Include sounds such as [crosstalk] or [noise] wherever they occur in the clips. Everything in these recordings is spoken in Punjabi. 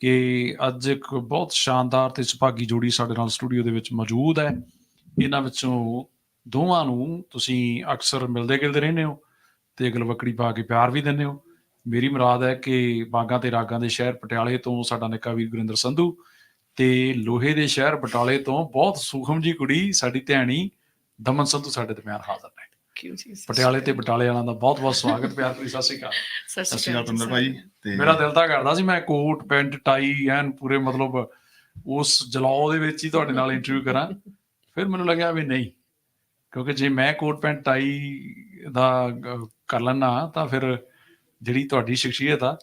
ਕਿ ਅੱਜ ਇੱਕ ਬਹੁਤ ਸ਼ਾਨਦਾਰ ਤੇ ਸੁਭਾਗੀ ਜੋੜੀ ਸਾਡੇ ਨਾਲ ਸਟੂਡੀਓ ਦੇ ਵਿੱਚ ਮੌਜੂਦ ਹੈ। ਇਹਨਾਂ ਵਿੱਚੋਂ ਦੋਵਾਂ ਨੂੰ ਤੁਸੀਂ ਅਕਸਰ ਮਿਲਦੇ ਗਿਲਦੇ ਰਹਿੰਦੇ ਹੋ ਤੇ ਗਲਵਕੜੀ ਪਾ ਕੇ ਪਿਆਰ ਵੀ ਦਿੰਦੇ ਹੋ। ਮੇਰੀ ਮੁਰਾਦ ਹੈ ਕਿ ਬਾਗਾਂ ਤੇ ਰਾਗਾਂ ਦੇ ਸ਼ਹਿਰ ਪਟਿਆਲੇ ਤੋਂ ਸਾਡਾ ਨਿੱਕਾ ਵੀਰ ਗੁਰਿੰਦਰ ਸੰਧੂ ਤੇ ਲੋਹੇ ਦੇ ਸ਼ਹਿਰ ਬਟਾਲੇ ਤੋਂ ਬਹੁਤ ਸੂਖਮ ਜੀ ਕੁੜੀ ਸਾਡੀ ਧਿਆਣੀ ਦਮਨ ਸੰਧੂ ਸਾਡੇ ਦਰਮਿਆਨ ਹਾਜ਼ਰ ਨੇ। ਕਿਉਂ ਜੀ ਪਟਿਆਲੇ ਤੇ ਬਟਾਲੇ ਵਾਲਿਆਂ ਦਾ ਬਹੁਤ ਬਹੁਤ ਸਵਾਗਤ ਪਿਆਰ ਭਰੀ ਸਤਿ ਸ਼੍ਰੀ ਅਕਾਲ। ਸਤਿ ਸ਼੍ਰੀ ਅਕਾਲ ਤੁੰਦਰ ਭਾਈ ਤੇ ਮੇਰਾ ਦਿਲ ਤਾਂ ਕਰਦਾ ਸੀ ਮੈਂ ਕੋਟ ਪੈਂਟ ਟਾਈ ਐਨ ਪੂਰੇ ਮਤਲਬ ਉਸ ਜਲਾਉ ਦੇ ਵਿੱਚ ਹੀ ਤੁਹਾਡੇ ਨਾਲ ਇੰਟਰਵਿਊ ਕਰਾਂ। ਫਿਰ ਮੈਨੂੰ ਲੱਗਿਆ ਵੀ ਨਹੀਂ ਕਿਉਂਕਿ ਜੇ ਮੈਂ ਕੋਟ ਪੈਂਟ ਟਾਈ ਦਾ ਕਰ ਲੈਣਾ ਤਾਂ ਫਿਰ ਜਿਹੜੀ ਤੁਹਾਡੀ ਸ਼ਖਸੀਅਤ ਆ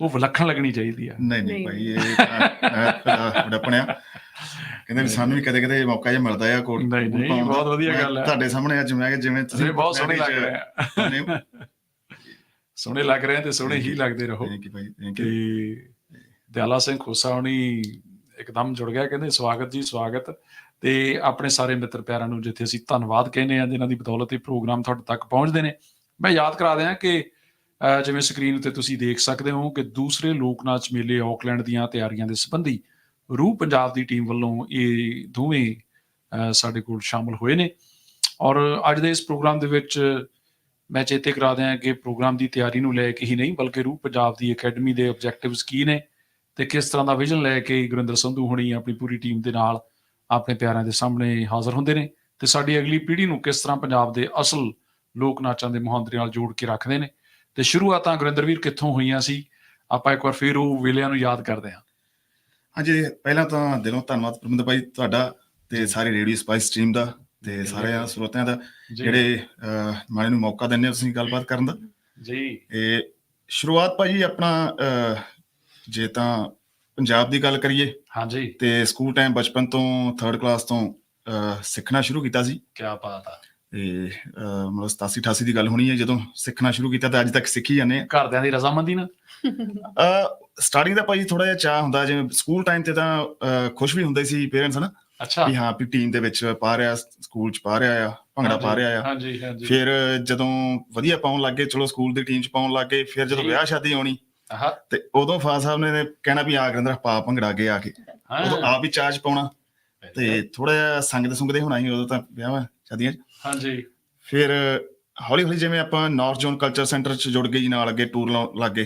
ਉਹ ਵਿਲੱਖਣ ਲੱਗਣੀ ਚਾਹੀਦੀ ਆ। ਨਹੀਂ ਨਹੀਂ। ਭਾਈ ਇਹ ਵਡਪਣਿਆ ਕਹਿੰਦੇ ਵੀ ਸਾਨੂੰ ਵੀ ਕਦੇ ਕਦੇ ਮੌਕਾ ਜਿਹਾ ਮਿਲਦਾ ਆ ਕੋਟ ਨਹੀਂ, ਨਹੀਂ। ਬਹੁਤ ਵਧੀਆ ਗੱਲ ਹੈ। ਤੁਹਾਡੇ ਸਾਹਮਣੇ ਅੱਜ ਮੈਂ ਜਿਵੇਂ ਤੁਸੀਂ ਬਹੁਤ ਸੋਹਣੇ ਲੱਗ ਰਹੇ ਆ। ਸੋਹਣੇ ਲੱਗ ਰਹੇ ਤੇ ਸੋਹਣੇ ਹੀ ਲੱਗਦੇ ਰਹੋ। ਥੈਂਕ ਯੂ ਭਾਈ। ਥੈਂਕ ਯੂ ਦਿਆਲਾ ਸਿੰਘ ਖੋਸਾ ਹੁਣੀ ਇੱਕਦਮ ਜੁੜ ਗਿਆ ਕਹਿੰਦੇ ਸਵਾਗਤ ਜੀ ਸਵਾਗਤ। ਤੇ ਆਪਣੇ ਸਾਰੇ ਮਿੱਤਰ ਪਿਆਰਾਂ ਨੂੰ ਜਿੱਥੇ ਅਸੀਂ ਧੰਨਵਾਦ ਕਹਿੰਦੇ ਆ ਜਿਨ੍ਹਾਂ ਦੀ ਬਦੌਲਤ ਇਹ ਪ੍ਰੋਗਰਾਮ ਤੁਹਾਡੇ ਤੱਕ ਪਹੁੰਚਦੇ ਨੇ। ਮੈਂ ਯਾਦ ਕਰਾ ਦਿਆਂ ਕਿ ਜਿਵੇਂ ਸਕਰੀਨ ਉੱਤੇ ਤੁਸੀਂ ਦੇਖ ਸਕਦੇ ਹੋ ਕਿ ਦੂਸਰੇ ਲੋਕ ਨਾਚ ਮੇਲੇ ਆਕਲੈਂਡ ਦੀਆਂ ਤਿਆਰੀਆਂ ਦੇ ਸੰਬੰਧੀ ਰੂਹ ਪੰਜਾਬ ਦੀ ਟੀਮ ਵੱਲੋਂ ਇਹ ਦੋਵੇਂ ਸਾਡੇ ਕੋਲ ਸ਼ਾਮਲ ਹੋਏ ਨੇ। ਔਰ ਅੱਜ ਦੇ ਇਸ ਪ੍ਰੋਗਰਾਮ ਦੇ ਵਿੱਚ ਮੈਂ ਚੇਤੇ ਕਰਾ ਦਿਆਂ ਕਿ ਪ੍ਰੋਗਰਾਮ ਦੀ ਤਿਆਰੀ ਨੂੰ ਲੈ ਕੇ ਹੀ ਨਹੀਂ, ਬਲਕਿ ਰੂਹ ਪੰਜਾਬ ਦੀ ਅਕੈਡਮੀ ਦੇ ਆਬਜੈਕਟਿਵਸ ਕੀ ਨੇ ਤੇ ਕਿਸ ਤਰ੍ਹਾਂ ਦਾ ਵਿਜ਼ਨ ਲੈ ਕੇ ਗੁਰਿੰਦਰ ਸੰਧੂ ਹੁਣੀ ਆਪਣੀ ਪੂਰੀ ਟੀਮ ਦੇ ਨਾਲ ਆਪਣੇ ਪਿਆਰਿਆਂ ਦੇ ਸਾਹਮਣੇ ਹਾਜ਼ਰ ਹੁੰਦੇ ਨੇ ਤੇ ਸਾਡੀ ਅਗਲੀ ਪੀੜ੍ਹੀ ਨੂੰ ਕਿਸ ਤਰ੍ਹਾਂ ਪੰਜਾਬ ਦੇ ਅਸਲ ਲੋਕ ਨਾਚਾਂ ਦੇ ਮੁਹਾਂਦਰੇ ਨਾਲ ਜੋੜ ਕੇ ਰੱਖਦੇ ਨੇ। ਤੇ ਸ਼ੁਰੂਆਤਾਂ ਗੁਰਿੰਦਰ ਵੀਰ ਕਿੱਥੋਂ ਹੋਈਆਂ ਸੀ? ਆਪਾਂ ਇੱਕ ਵਾਰ ਫੇਰ ਉਹ ਵੇਲਿਆਂ ਨੂੰ ਯਾਦ ਕਰਦੇ ਹਾਂ। ਹਾਂਜੀ ਪਹਿਲਾਂ ਤਾਂ ਦਿਲੋਂ ਧੰਨਵਾਦ ਪਰਮਿੰਦਰ ਭਾਈ ਤੁਹਾਡਾ ਤੇ ਸਾਰੇ ਰੇਡੀਓ ਸਪਾਈਸ ਟੀਮ ਦਾ ਤੇ ਸਾਰੇ ਸਰੋਤਿਆਂ ਦਾ ਜਿਹੜੇ ਮਾਣੇ ਨੂੰ ਮੌਕਾ ਦਿੰਦੇ ਹੋ ਤੁਸੀਂ ਗੱਲਬਾਤ ਕਰਨ ਦਾ। ਜੀ। ਇਹ ਸ਼ੁਰੂਆਤ ਭਾਜੀ ਆਪਣਾ ਜੇ ਤਾਂ ਪੰਜਾਬ ਦੀ ਗੱਲ ਕਰੀਏ। ਹਾਂਜੀ। ਤੇ ਸਕੂਲ ਟਾਈਮ ਬਚਪਨ ਤੋਂ 3rd ਕਲਾਸ ਤੋਂ ਸਿੱਖਣਾ ਸ਼ੁਰੂ ਕੀਤਾ ਸੀ। ਕੀ ਬਾਤ ਆ। ਤੇ ਮਤਲਬ 87 88 ਦੀ ਗੱਲ ਹੋਣੀ ਹੈ ਜਦੋਂ ਸਿੱਖਣਾ ਸ਼ੁਰੂ ਕੀਤਾ ਤੇ ਅੱਜ ਤੱਕ ਸਿੱਖੀ ਜਾਂਦੇ ਘਰਦਿਆਂ ਦੀ ਰਜ਼ਾਮੰਦੀ ਨਾਲ ਆ ਸਟਾਰਟਿੰਗ ਦਾ ਭਾਜੀ ਥੋੜਾ ਜਿਹਾ ਚਾਹ ਹੁੰਦਾ ਜਿਵੇਂ ਸਕੂਲ ਟਾਈਮ ਤੇ ਤਾਂ ਖੁਸ਼ ਵੀ ਹੁੰਦੇ ਸੀ ਪੇਰੈਂਟਸ ਹਨਾ? ਅੱਛਾ। ਵੀ ਹਾਂ ਵੀ ਟੀਮ ਦੇ ਵਿੱਚ ਪਾ ਰਿਹਾ ਸਕੂਲ ਚ ਪਾ ਰਿਹਾ ਆ ਭੰਗੜਾ ਪਾ ਰਿਹਾ ਆ। ਹਾਂਜੀ ਹਾਂਜੀ। ਫਿਰ ਜਦੋਂ ਵਧੀਆ ਪਾਉਣ ਲੱਗੇ ਚਲੋ ਸਕੂਲ ਦੀ ਟੀਮ ਚ ਪਾਉਣ ਲੱਗੇ ਫਿਰ ਜਦੋਂ। ਵਿਆਹ ਸ਼ਾਦੀ ਆਉਣੀ ਆਹਾ। ਤੇ ਉਦੋਂ ਫਾਦਰ ਸਾਹਿਬ ਨੇ ਕਹਿਣਾ ਵੀ ਆ ਗਰਿੰਦਰ ਪਾ ਭੰਗੜਾ ਅੱਗੇ ਆ ਕੇ। ਉਦੋਂ ਹਾਂ ਆਪ ਹੀ ਚਾਰਜ ਪਾਉਣਾ। ਤੇ ਥੋੜਾ ਜਿਹਾ ਸੰਗਦੇ ਸੁੰਗਦੇ ਹੋਣਾ ਸੀ ਉਦੋਂ ਤਾਂ ਵਿਆਹਾਂ ਸ਼ਾਦੀਆਂ 'ਚ। ਹਾਂਜੀ। ਫਿਰ ਹੌਲੀ ਹੌਲੀ ਜਿਵੇਂ ਆਪਾਂ ਨਾਰਥ ਜ਼ੋਨ ਕਲਚਰ ਸੈਂਟਰ 'ਚ ਜੁੜ ਗਏ ਜੀ ਨਾਲ ਅੱਗੇ ਟੂਰ ਲੱਗੇ।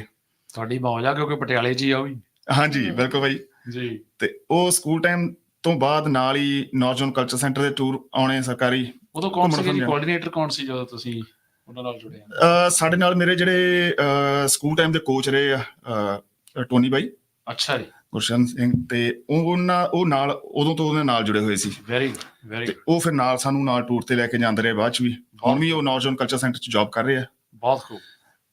ਤੁਹਾਡੀ ਮੌਜ ਆ ਕਿਉਂਕਿ ਪਟਿਆਲੇ ਹੀ ਆ ਉਹ ਵੀ। ਹਾਂਜੀ। ਬਿਲਕੁਲ ਭਾਈ। ਜੀ। ਤੇ ਉਹ ਸਕੂਲ ਟਾਈਮ ਤੋਂ ਬਾਅਦ ਨਾਲ ਹੀ ਨਾਰਥ ਜ਼ੋਨ ਕਲਚਰ ਸੈਂਟਰ ਦੇ ਟੂਰ ਆਉਣੇ ਸਰਕਾਰੀ। ਉਦੋਂ ਕੌਣ ਸੀ ਜੀ? ਕੋਆਰਡੀਨੇਟਰ ਕੌਣ ਸੀ ਜਦੋਂ ਤੁਸੀਂ ਉਹਨਾਂ ਨਾਲ ਜੁੜੇ ਆ? ਸਾਡੇ ਨਾਲ ਮੇਰੇ ਜਿਹੜੇ ਸਕੂਲ ਟਾਈਮ ਦੇ ਕੋਚ ਰਹੇ ਆ ਟੋਨੀ ਬਾਈ। ਅੱਛਾ ਜੀ। ਗੁਰਸ਼ਨ ਸਿੰਘ ਤੇ ਉਹ ਉਹਨਾਂ ਉਹ ਨਾਲ ਉਦੋਂ ਤੋਂ ਉਹਦੇ ਨਾਲ ਜੁੜੇ ਹੋਏ ਸੀ ਵੈਰੀ ਵੈਰੀ ਉਹ ਫਿਰ ਨਾਲ ਸਾਨੂੰ ਨਾਲ ਟੂਰ ਤੇ ਲੈ ਕੇ ਜਾਂਦੇ ਰਹੇ ਬਾਅਦ ਚ ਵੀ ਹੁਣ ਵੀ ਉਹ ਜ਼ੋਨ ਕਲਚਰ ਸੈਂਟਰ ਚ ਜੌਬ ਕਰ ਰਹੇ ਆ ਬਹੁਤ ਖੂਬ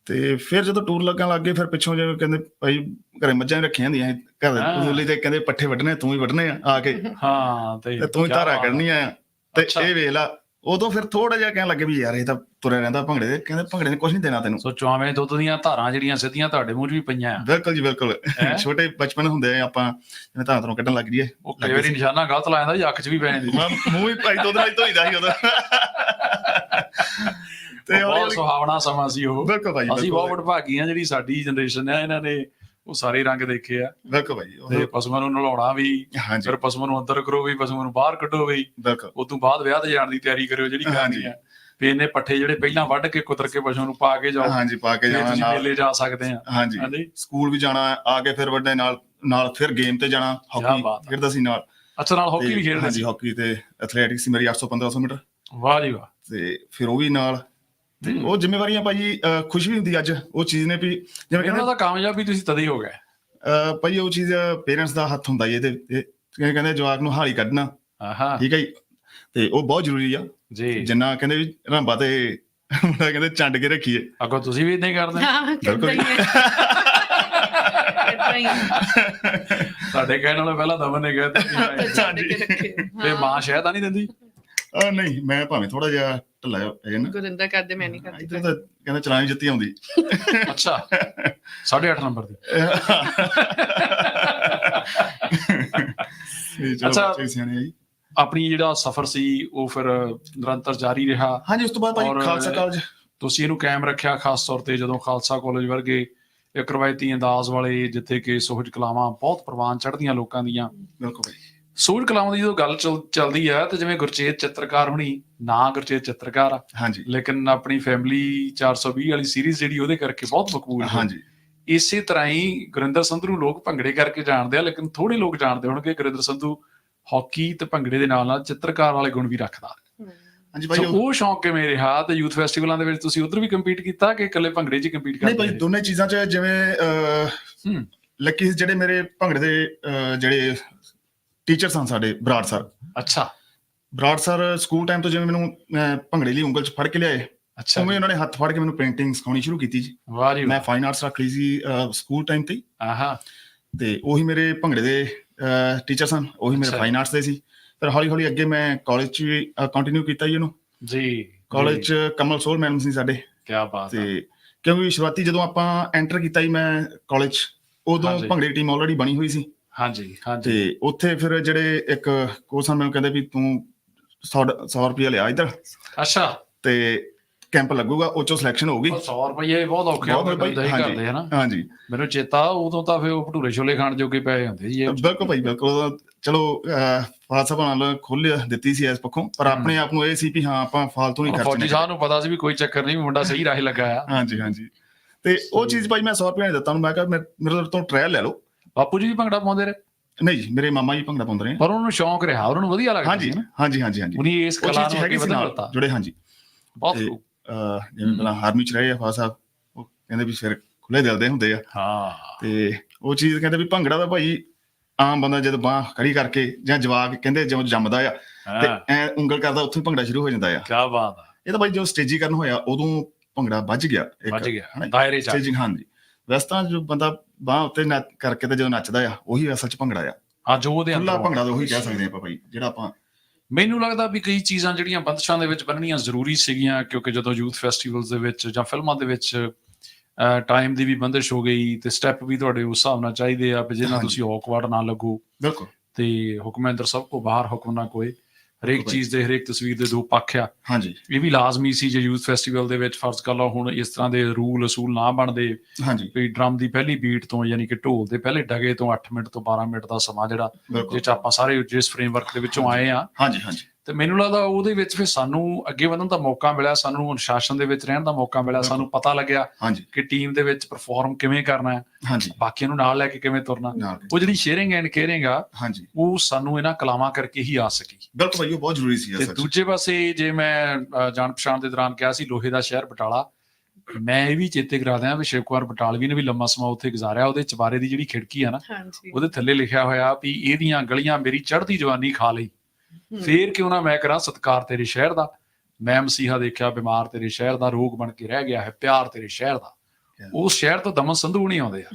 ਤੇ ਫਿਰ ਜਦੋਂ ਟੂਰ ਲੱਗਣ ਲੱਗੇ ਫਿਰ ਪਿੱਛੋਂ ਜਿਵੇਂ ਕਹਿੰਦੇ ਭਾਈ ਘਰੇ ਮੱਝਾਂ ਰੱਖੀਆਂ ਹੁੰਦੀਆਂ ਘਰ। ਪੂਲੀ ਤੇ ਕਹਿੰਦੇ ਪੱਠੇ ਵੱਢਣੇ ਤੂੰ ਹੀ ਵੱਢਣੇ ਆ ਆ ਕੇ ਹਾਂ ਤੇ ਤੇ ਹੀ ਧਾਰਾ ਬਾਤ ਆ। ਕਰਨੀ ਆ ਤੇ। ਇਹ ਵੇਖ ਲਾ ਉਦੋਂ ਫਿਰ ਥੋੜਾ ਜਿਹਾ ਕਹਿਣ ਲੱਗੇ ਵੀ ਯਾਰ ਇਹ ਤਾਂ ਤੁਰਿਆ ਰਹਿੰਦਾ ਭੰਗੜੇ ਦੇ ਕਹਿੰਦੇ ਭੰਗੜੇ ਨੇ ਕੁਝ ਨਹੀਂ ਦੇਣਾ ਤੈਨੂੰ। ਸੋ ਚੁਆਵੇਂ ਦੁੱਧ ਦੀਆਂ ਧਾਰਾਂ ਜਿਹੜੀਆਂ ਸਿੱਧੀਆਂ ਤੁਹਾਡੇ ਮੂੰਹ 'ਚ ਵੀ ਪਈਆਂ। ਆ। ਬਿਲਕੁਲ ਜੀ ਬਿਲਕੁਲ? ਛੋਟੇ ਬਚਪਨ ਹੁੰਦੇ ਆ ਆਪਾਂ ਜਿਵੇਂ ਧਾਰਾਂ ਤੋਂ ਕੱਢਣ ਲੱਗ ਜੀਏ ਉਹ ਕਈ ਵਾਰੀ ਨਿਸ਼ਾਨਾ ਗਲਤ ਲਾ ਜਾਂਦਾ ਜੀ ਅੱਖ 'ਚ ਵੀ ਪੈ ਜਾਂਦੀ। ਮੂੰਹ ਵੀ ਭਾਈ ਦੁੱਧ ਨਾਲ ਧੋਈਦਾ ਸੀ ਉਦੋਂ। ਤੇ ਬਹੁਤ ਸੁਹਾਵਣਾ ਸਮਾਂ ਸੀ ਉਹ। ਬਿਲਕੁਲ ਭਾਈ ਅਸੀਂ ਬਹੁਤ ਵਡਭਾਗੀ ਆ ਜਿਹੜੀ ਸਾਡੀ ਜਨਰੇਸ਼ਨ ਆ ਇਹਨਾਂ ਨੇ ਉਹ ਸਾਰੇ ਰੰਗ ਦੇਖੇ ਆ। ਬਿਲਕੁਲ ਭਾਈ ਤੇ ਪਸ਼ੂਆਂ ਨੂੰ ਨਲਾਉਣਾ ਵੀ ਹਾਂਜੀ। ਫਿਰ ਪਸ਼ੂਆਂ ਨੂੰ ਅੰਦਰ ਕਰੋ ਵੀ ਪਸ਼ੂਆਂ ਨੂੰ ਬਾਹਰ ਕੱਢੋ ਵੀ। ਉਸ ਤੋਂ ਬਾਅਦ ਵਿਆਹ ਤੇ ਜਾਣ ਦੀ ਤਿਆਰੀ ਕਰਿਓ ਜਿਹੜੀ ਕਰਨੀ ਹਾਂਜੀ। ਆ। ਵੀ ਇਹਨੇ ਪੱਠੇ ਜਿਹੜੇ ਪਹਿਲਾਂ ਵੱਢ ਕੇ ਕੁਤਰ ਕੇ ਪਸ਼ੂ ਨੂੰ ਪਾ ਕੇ ਜਾਓ ਹਾਂਜੀ ਪਾ ਕੇ ਜਾਣਾ ਨਾਲ। ਮੇਲੇ ਜਾ ਸਕਦੇ ਆ। ਹਾਂਜੀ। ਹਾਂਜੀ। ਸਕੂਲ ਵੀ ਜਾਣਾ ਆ ਕੇ ਫਿਰ ਵੱਡੇ ਨਾਲ ਨਾਲ ਫਿਰ ਗੇਮ ਤੇ ਜਾਣਾ ਹਾਕੀ। ਖੇਡਦਾ ਸੀ ਨਾਲ। ਅੱਛਾ ਨਾਲ ਹਾਕੀ ਵੀ ਖੇਡਦੇ ਹਾਂਜੀ ਸੀ? ਹਾਕੀ ਤੇ ਐਥਲੈਟਿਕਸ ਸੀ ਮੇਰੀ 800 1500 ਮੀਟਰ। ਵਾਹ ਜੀ ਵਾਹ। ਤੇ ਫਿਰ ਉਹ ਵੀ ਨਾਲ। ਤੇ। ਉਹ ਜ਼ਿੰਮੇਵਾਰੀਆਂ ਭਾਜੀ ਖੁਸ਼ ਵੀ ਹੁੰਦੀ ਅੱਜ ਉਹ ਚੀਜ਼ ਨੇ ਵੀ ਜਿਵੇਂ ਕਹਿੰਦੇ ਦਾ ਕਾਮਯਾਬੀ ਤੁਸੀਂ ਤਦੇ ਹੀ ਹੋ ਗਏ। ਭਾਜੀ ਉਹ ਚੀਜ਼ ਪੇਰੈਂਟਸ ਦਾ ਹੱਥ ਹੁੰਦਾ ਇਹਦੇ ਇਹ ਕਹਿੰਦੇ ਕਹਿੰਦੇ ਜਵਾਕ ਨੂੰ ਹਾਲੀ ਕੱਢਣਾ। ਆਹਾ। ਠੀਕ ਹੈ ਤੇ ਉਹ ਬਹੁਤ ਜ਼ਰੂਰੀ ਆ। ਜੀ। ਜਿੰਨਾ ਕਹਿੰਦੇ ਵੀ ਰੰਬਾ ਤੇ ਮੁੰਡਾ ਕਹਿੰਦੇ ਚੰਡ ਕੇ ਰੱਖੀਏ। ਅੱਗੋਂ ਤੁਸੀਂ ਵੀ ਇਦਾਂ ਹੀ ਕਰਦੇ? ਹੈ। ਸਾਡੇ ਕਹਿਣ ਨਾਲੋਂ ਪਹਿਲਾਂ ਦਮਨ ਨੇ ਕਿਹਾ ਤਾਂ ਛੱਡ ਕੇ ਰੱਖੇ। ਤੇ ਮਾਂ ਸ਼ਹਿਦ ਤਾਂ ਨਹੀਂ ਦਿੰਦੀ? ਆ ਨਹੀਂ ਮੈਂ ਭਾਵੇਂ ਥੋੜਾ ਜਿਹਾ ਢਿੱਲਾ ਹੈ ਨਾ। ਗੁਰਿੰਦਰ ਕਰਦੇ ਮੈਂ ਨਹੀਂ ਕਰਦੀ ਇੱਧਰ ਤਾਂ ਕਹਿੰਦੇ ਚਲਾਣੀ ਜੱਤੀ ਆਉਂਦੀ। ਅੱਛਾ 8.5 ਨੰਬਰ ਦੀ। ਅੱਛਾ। ਆਪਣੀ ਜਿਹੜਾ ਸਫ਼ਰ ਸੀ ਉਹ ਫਿਰ ਨਿਰੰਤਰ ਜਾਰੀ ਰਿਹਾ। ਹਾਂਜੀ ਉਸ ਤੋਂ ਬਾਅਦ ਭਾਈ ਖਾਲਸਾ ਕਾਲਜ। ਤੁਸੀਂ ਇਹਨੂੰ ਕਾਇਮ ਰੱਖਿਆ ਖਾਸ ਤੌਰ ਤੇ ਜਦੋਂ ਖਾਲਸਾ ਕਾਲਜ ਵਰਗੇ ਇੱਕ ਰਵਾਇਤੀ ਅੰਦਾਜ਼ ਵਾਲੇ ਜਿੱਥੇ ਕਿ ਸੋਹਜ ਕਲਾਵਾਂ ਬਹੁਤ ਪ੍ਰਵਾਨ ਚੜ੍ਹਦੀਆਂ ਲੋਕਾਂ ਦੀਆਂ। ਬਿਲਕੁਲ ਭਾਈ ਸੋਹਜ ਕਲਾਵਾਂ ਦੀ ਜਦੋਂ ਗੱਲ ਚੱਲ- ਚੱਲਦੀ ਆ ਤੇ ਜਿਵੇਂ ਗੁਰਚੇਤ ਚਿੱਤਰਕਾਰ ਹੁਣੀ ਨਾ ਗੁਰਚੇਤ ਚਿੱਤਰਕਾਰ ਆ ਹਾਂਜੀ। ਲੇਕਿਨ ਆਪਣੀ ਫੈਮਿਲੀ 420 ਵਾਲੀ ਸੀਰੀਜ਼ ਜਿਹੜੀ ਉਹਦੇ ਕਰਕੇ ਬਹੁਤ ਮਕਬੂਲ ਹੋਈ ਹਾਂਜੀ। ਇਸੇ ਤਰ੍ਹਾਂ ਹੀ ਗੁਰਿੰਦਰ ਸੰਧੂ ਨੂੰ ਲੋਕ ਭੰਗੜੇ ਕਰਕੇ ਜਾਣਦੇ ਆ ਲੇਕਿਨ ਥੋੜੇ ਲੋਕ ਜਾਣਦੇ ਹੋਣਗੇ ਗੁਰਿੰਦਰ ਸੰਧੂ ਹਾਕੀ ਤੇ ਭੰਗੜੇ ਦੇ ਨਾਲ ਨਾਲ ਚਿੱਤਰਕਾਰ ਵਾਲੇ ਗੁਣ ਵੀ ਰੱਖਦਾ। ਹਾਂਜੀ ਭਾਈ ਉਹ- ਸ਼ੌਂਕ ਕਿਵੇਂ ਰਿਹਾ? ਤੇ ਯੂਥ ਫੈਸਟੀਵਲਾਂ ਦੇ ਵਿੱਚ ਤੁਸੀਂ ਉਧਰ ਵੀ ਕੰਪੀਟ ਕੀਤਾ ਕਿ ਇਕੱਲੇ ਭੰਗੜੇ 'ਚ ਹੀ ਕੰਪੀਟ ਨਹੀਂ ਕਰਦੇ ਭਾਈ ਰਹੇ? ਦੋਨੇ ਚੀਜ਼ਾਂ ਚ ਜਿਵੇਂ ਹੂੰ। ਲੱਕੀ ਜਿਹੜੇ ਮੇਰੇ ਭੰਗੜੇ ਦੇ ਜਿਹੜੇ ਟੀਚਰ ਸਨ ਸਾਡੇ ਬਰਾੜ ਸਰ ਅੱਛਾ। ਬਰਾੜ ਸਰ ਸਕੂਲ ਟਾਈਮ ਤੋਂ ਜਿਵੇਂ ਮੈਨੂੰ ਅਹ, ਭੰਗੜੇ ਲਈ ਉਂਗਲ ਚ ਫੜ ਕੇ ਲਿਆਏ ਅੱਛਾ ਉਵੇਂ ਉਹਨਾਂ ਨੇ ਹੱਥ ਫੜ ਕੇ ਮੈਨੂੰ ਪੇਂਟਿੰਗ ਸਿਖਾਉਣੀ ਸ਼ੁਰੂ ਕੀਤੀ ਜੀ। ਵਾਹ ਜੀ ਮੈਂ ਫਾਈਨ ਆਰਟਸ ਰੱਖ ਲਈ ਸੀ ਅਹ, ਸਕੂਲ ਟਾਈਮ ਤੇ ਹੀ, ਆਹਾ। ਤੇ ਉਹੀ ਮੇਰੇ ਭੰਗੜੇ ਦੇ ਟੀਚਰ ਸਨ ਉਹੀ ਮੇਰੇ ਅੱਛਾ। ਫਾਈਨ ਆਰਟਸ ਦੇ ਸੀ। ਫਿਰ ਹੌਲੀ ਹੌਲੀ ਅੱਗੇ ਮੈਂ ਕਾਲਜ ਚ ਵੀ ਕੰਟੀਨਿਊ ਕੀਤਾ ਜੀ ਇਹਨੂੰ ਜੀ ਕਾਲਜ ਚ ਕਮਲ ਸੋਲ ਮੈਡਮ ਸੀ ਸਾਡੇ। ਕੀ ਬਾਤ ਹੈ ਤੇ ਕਿਉਂਕਿ ਸ਼ੁਰੂਆਤੀ ਜਦੋਂ ਆਪਾਂ ਐਂਟਰ ਕੀਤਾ ਜੀ ਮੈਂ ਕਾਲਜ ਉਦੋਂ ਹਾਂਜੀ। ਭੰਗੜੇ ਦੀ ਟੀਮ ਆਲਰੇਡੀ ਬਣੀ ਹੋਈ ਸੀ। ਹਾਂਜੀ ਹਾਂਜੀ। ਤੇ ਉੱਥੇ ਫਿਰ ਜਿਹੜੇ ਇੱਕ ਕੋਚ ਹਨ ਮੈਨੂੰ ਕਹਿੰਦੇ ਵੀ ਤੂੰ 100 100 ਰੁਪਏ ਲਿਆ ਇੱਧਰ। ਅੱਛਾ। ਤੇ ਕੈਂਪ ਲੱਗੂਗਾ ਉਹ ਚੋਂ ਸਿਲੈਕਸ਼ਨ ਹੋਊਗੀ। 100 ਰੁਪਏ ਬਹੁਤ ਔਖੇ ਹੋ ਗਏ। ਕਰਦੇ ਹਨਾ? ਹਾਂਜੀ। ਮੈਨੂੰ ਚੇਤਾ ਉਦੋਂ ਤਾਂ ਫਿਰ ਉਹ ਭਟੂਰੇ ਛੋਲੇ ਖਾਣ ਜੋਗੇ ਪਏ ਹੁੰਦੇ ਜੀ ਬਿਲਕੁਲ ਭਾਈ ਬਿਲਕੁਲ। ਚਲੋ ਫਾਲਸਫਾ ਨਾਲ ਖੋਲ ਦਿੱਤੀ ਸੀ ਇਸ ਪੱਖੋਂ। ਪਰ ਆਪਣੇ ਆਪ ਨੂੰ ਇਹ ਸੀ ਵੀ ਹਾਂ ਆਪਾਂ ਫਾਲਤੂ ਨਹੀਂ ਫੌਜੀ ਖਰਚਣੇ। ਸਾਹਿਬ ਨੂੰ ਪਤਾ ਸੀ ਵੀ ਕੋਈ ਚੱਕਰ ਨਹੀਂ ਮੁੰਡਾ ਸਹੀ ਰਾਹੇ ਲੱਗਾ ਆ। ਹਾਂਜੀ ਹਾਂਜੀ। ਤੇ ਉਹ ਚੀਜ਼ ਭਾਈ ਮੈਂ 100 ਰੁਪਏ ਨਹੀਂ ਦਿੱਤਾ ਉਹਨੂੰ। ਮੈਂ ਕਿਹਾ ਮੇਰੇ ਮੇਰੇ ਤੋਂ ਟ੍ਰਾਇਲ ਲੈ ਲਓ। ਬਾਪੂ ਜੀ ਵੀ ਭੰਗੜਾ ਪਾਉਂਦੇ ਰਹੇ? ਨਹੀਂ ਜੀ ਮੇਰੇ ਮਾਮਾ ਜੀ ਭੰਗੜਾ ਪਾਉਂਦੇ ਰਹੇ। ਪਰ ਉਹਨਾਂ ਨੂੰ ਸ਼ੌਂਕ ਰਿਹਾ ਉਹਨਾਂ ਨੂੰ ਵਧੀਆ ਲੱਗਦਾ ਹਾਂਜੀ ਹਾਂਜੀ ਹਾਂਜੀ ਹਾਂਜੀ। ਉਹਨੀ ਇਸ ਕਲਾ ਨੂੰ ਅੱਗੇ ਦਿੱਤਾ। ਜੁੜੇ ਹਾਂਜੀ। ਬਹੁਤ ਜਿਵੇਂ ਪਹਿਲਾਂ ਆਰਮੀ ਚ ਰਹੇ ਆ ਫਾ ਸਾਹਿਬ ਉਹ ਕਹਿੰਦੇ ਵੀ ਫਿਰ ਖੁੱਲੇ ਦਿਲ ਦੇ ਹੁੰਦੇ ਆ। ਹਾਂ। ਤੇ ਉਹ ਚੀਜ਼ ਕਹਿੰਦੇ ਵੀ ਭੰਗੜਾ ਦਾ ਭਾਈ ਆਮ ਬੰਦਾ ਜਦੋਂ ਬਾਹ ਖੜੀ ਕਰਕੇ ਜਾਂ ਜਵਾਕ ਕਹਿੰਦੇ ਜਦੋਂ ਜੰਮਦਾ ਆ ਤੇ ਐ ਉਂਗਲ ਕਰਦਾ ਉੱਥੋਂ ਭੰਗੜਾ ਸ਼ੁਰੂ ਹੋ ਜਾਂਦਾ ਆ। ਕੀ ਬਾਤ ਆ। ਇਹ ਤਾਂ ਭਾਈ ਜਦੋਂ ਸਟੇਜੀਕਰਨ ਹੋਇਆ ਉਦੋਂ ਭੰਗੜਾ ਵੱਜ ਗਿਆ। ਇੱਕ, ਵੱਜ ਗਿਆ? ਦਾਇਰੇ ਚ ਸਟੇਜਿੰਗ ਹਾਂਜੀ। ਵੈਸੇ ਤਾਂ ਜੋ ਬੰਦਾ ਬਾਹ ਉੱਤੇ ਨੱਚ ਕਰਕੇ ਤੇ ਜਦੋਂ ਨੱਚਦਾ ਆ ਉਹੀ ਅਸਲ ਚ ਭੰਗੜਾ ਆ। ਹਾਂ ਜੋ ਉਹਦੇ ਖੁੱਲਾ ਅੰਦਰ ਭੰਗੜਾ ਤਾਂ ਉਹੀ ਕਹਿ ਸਕਦੇ ਆਪਾਂ ਭਾਈ ਜਿਹੜਾ ਆਪਾਂ ਮੈਨੂੰ ਲੱਗਦਾ ਵੀ ਕਈ ਚੀਜ਼ਾਂ ਜਿਹੜੀਆਂ ਬੰਦਸ਼ਾਂ ਦੇ ਵਿੱਚ ਬੰਨਣੀਆਂ ਜ਼ਰੂਰੀ ਸੀਗੀਆਂ ਕਿਉਂਕਿ ਜਦੋਂ ਯੂਥ ਫੈਸਟੀਵਲਸ ਦੇ ਵਿੱਚ ਜਾਂ ਫਿਲਮਾਂ ਦੇ ਵਿੱਚ ਟਾਈਮ ਦੀ ਵੀ ਬੰਦਸ਼ ਹੋ ਗਈ ਤੇ ਸਟੈਪ ਵੀ ਤੁਹਾਡੇ ਉਸ ਹਿਸਾਬ ਨਾਲ ਚਾਹੀਦੇ ਆ ਵੀ ਜਿਹਨਾਂ। ਤੁਸੀਂ ਔਕਵਰਡ ਨਾ ਲੱਗੋ। ਬਿਲਕੁਲ। ਤੇ ਹੁਕਮੈਂਦਰ ਸਭ ਕੋ ਬਾਹਰ ਹੁਕਮ ਨਾ ਕੋਈ ਹਰੇਕ। ਚੀਜ਼ ਦੇ ਹਰੇਕ ਤਸਵੀਰ ਦੇ ਦੋ ਪੱਖ ਆ। ਹਾਂਜੀ। ਇਹ ਵੀ ਲਾਜ਼ਮੀ ਸੀ ਜੇ ਯੂਥ ਫੈਸਟੀਵਲ ਦੇ ਵਿੱਚ ਫਰਜ਼ ਕਰ ਲਓ ਹੁਣ ਇਸ ਤਰ੍ਹਾਂ ਦੇ ਰੂਲ ਅਸੂਲ ਨਾ ਬਣਦੇ। ਹਾਂਜੀ। ਵੀ ਡਰਮ ਦੀ ਪਹਿਲੀ ਬੀਟ ਤੋਂ ਯਾਨੀ ਕਿ ਢੋਲ ਦੇ ਪਹਿਲੇ ਡਗੇ ਤੋਂ 8 ਮਿੰਟ ਤੋਂ 12 ਮਿੰਟ ਦਾ ਸਮਾਂ ਜਿਹੜਾ ਜਿਹ ਚ ਆਪਾਂ ਸਾਰੇ ਜਿਸ ਫਰੇਮਵਰਕ ਦੇ ਵਿੱਚੋਂ ਆਏ ਆ। ਹਾਂਜੀ ਹਾਂਜੀ। ਤੇ ਮੈਨੂੰ ਲੱਗਦਾ ਉਹਦੇ ਵਿੱਚ ਫਿਰ ਸਾਨੂੰ ਅੱਗੇ ਵਧਣ ਦਾ ਮੌਕਾ ਮਿਲਿਆ ਸਾਨੂੰ ਅਨੁਸ਼ਾਸਨ ਦੇ ਵਿੱਚ ਰਹਿਣ ਦਾ ਮੌਕਾ ਮਿਲਿਆ ਸਾਨੂੰ ਪਤਾ ਲੱਗਿਆ ਕਿ ਟੀਮ ਦੇ ਵਿੱਚ ਪਰਫਾਰਮ ਕਿਵੇਂ ਕਰਨਾ ਹੈ। ਹਾਂਜੀ। ਬਾਕੀਆਂ ਨੂੰ ਨਾਲ ਲੈ ਕੇ ਕਿਵੇਂ ਤੁਰਨਾ ਉਹ ਜਿਹੜੀ ਸ਼ੇਅਰਿੰਗ ਐਂਡ ਕੇਅਰਿੰਗ ਆ ਉਹ ਸਾਨੂੰ ਇਹਨਾਂ ਕਲਾਵਾਂ ਕਰਕੇ ਹੀ ਆ ਸਕੀ। ਬਿਲਕੁਲ ਭਾਈ ਉਹ ਬਹੁਤ ਜ਼ਰੂਰੀ ਸੀ ਤੇ ਅਸਲ ਚ ਦੂਜੇ ਪਾਸੇ ਜੇ ਮੈਂ ਜਾਣ ਪਛਾਣ ਦੇ ਦੌਰਾਨ ਕਿਹਾ ਸੀ ਲੋਹੇ ਦਾ ਸ਼ਹਿਰ ਬਟਾਲਾ ਮੈਂ ਇਹ ਵੀ ਚੇਤੇ ਕਰਾ ਦਿਆਂ ਵੀ ਸ਼ਿਵ ਕੁਮਾਰ ਬਟਾਲਵੀ ਨੇ ਵੀ ਲੰਮਾ ਸਮਾਂ ਉੱਥੇ ਗੁਜ਼ਾਰਿਆ ਉਹਦੇ ਚਬਾਰੇ ਦੀ ਜਿਹੜੀ ਖਿੜਕੀ ਆ ਨਾ ਉਹਦੇ ਥੱਲੇ ਲਿਖਿਆ ਹੋਇਆ ਵੀ ਇਹਦੀਆਂ ਗਲੀਆਂ ਮੇਰੀ ਚੜ੍ਹਦੀ ਜਵਾਨੀ ਖਾ ਲਈ। ਫੇਰ ਕਿਉਂ ਨਾ ਮੈਂ ਕਰਾਂ ਸਤਕਾਰ ਤੇਰੇ ਸ਼ਹਿਰ ਦਾ? ਮੈਂ ਮਸੀਹਾ ਦੇਖਿਆ ਬਿਮਾਰ ਤੇਰੇ ਸ਼ਹਿਰ ਦਾ ਰੋਗ ਬਣ ਕੇ ਰਹਿ ਗਿਆ ਹੈ ਪਿਆਰ ਤੇਰੇ ਸ਼ਹਿਰ ਦਾ। ਉਸ ਸ਼ਹਿਰ ਤੋਂ ਦਮਨ ਸੰਧੂ ਨਹੀਂ ਆਉਂਦੇ ਆ।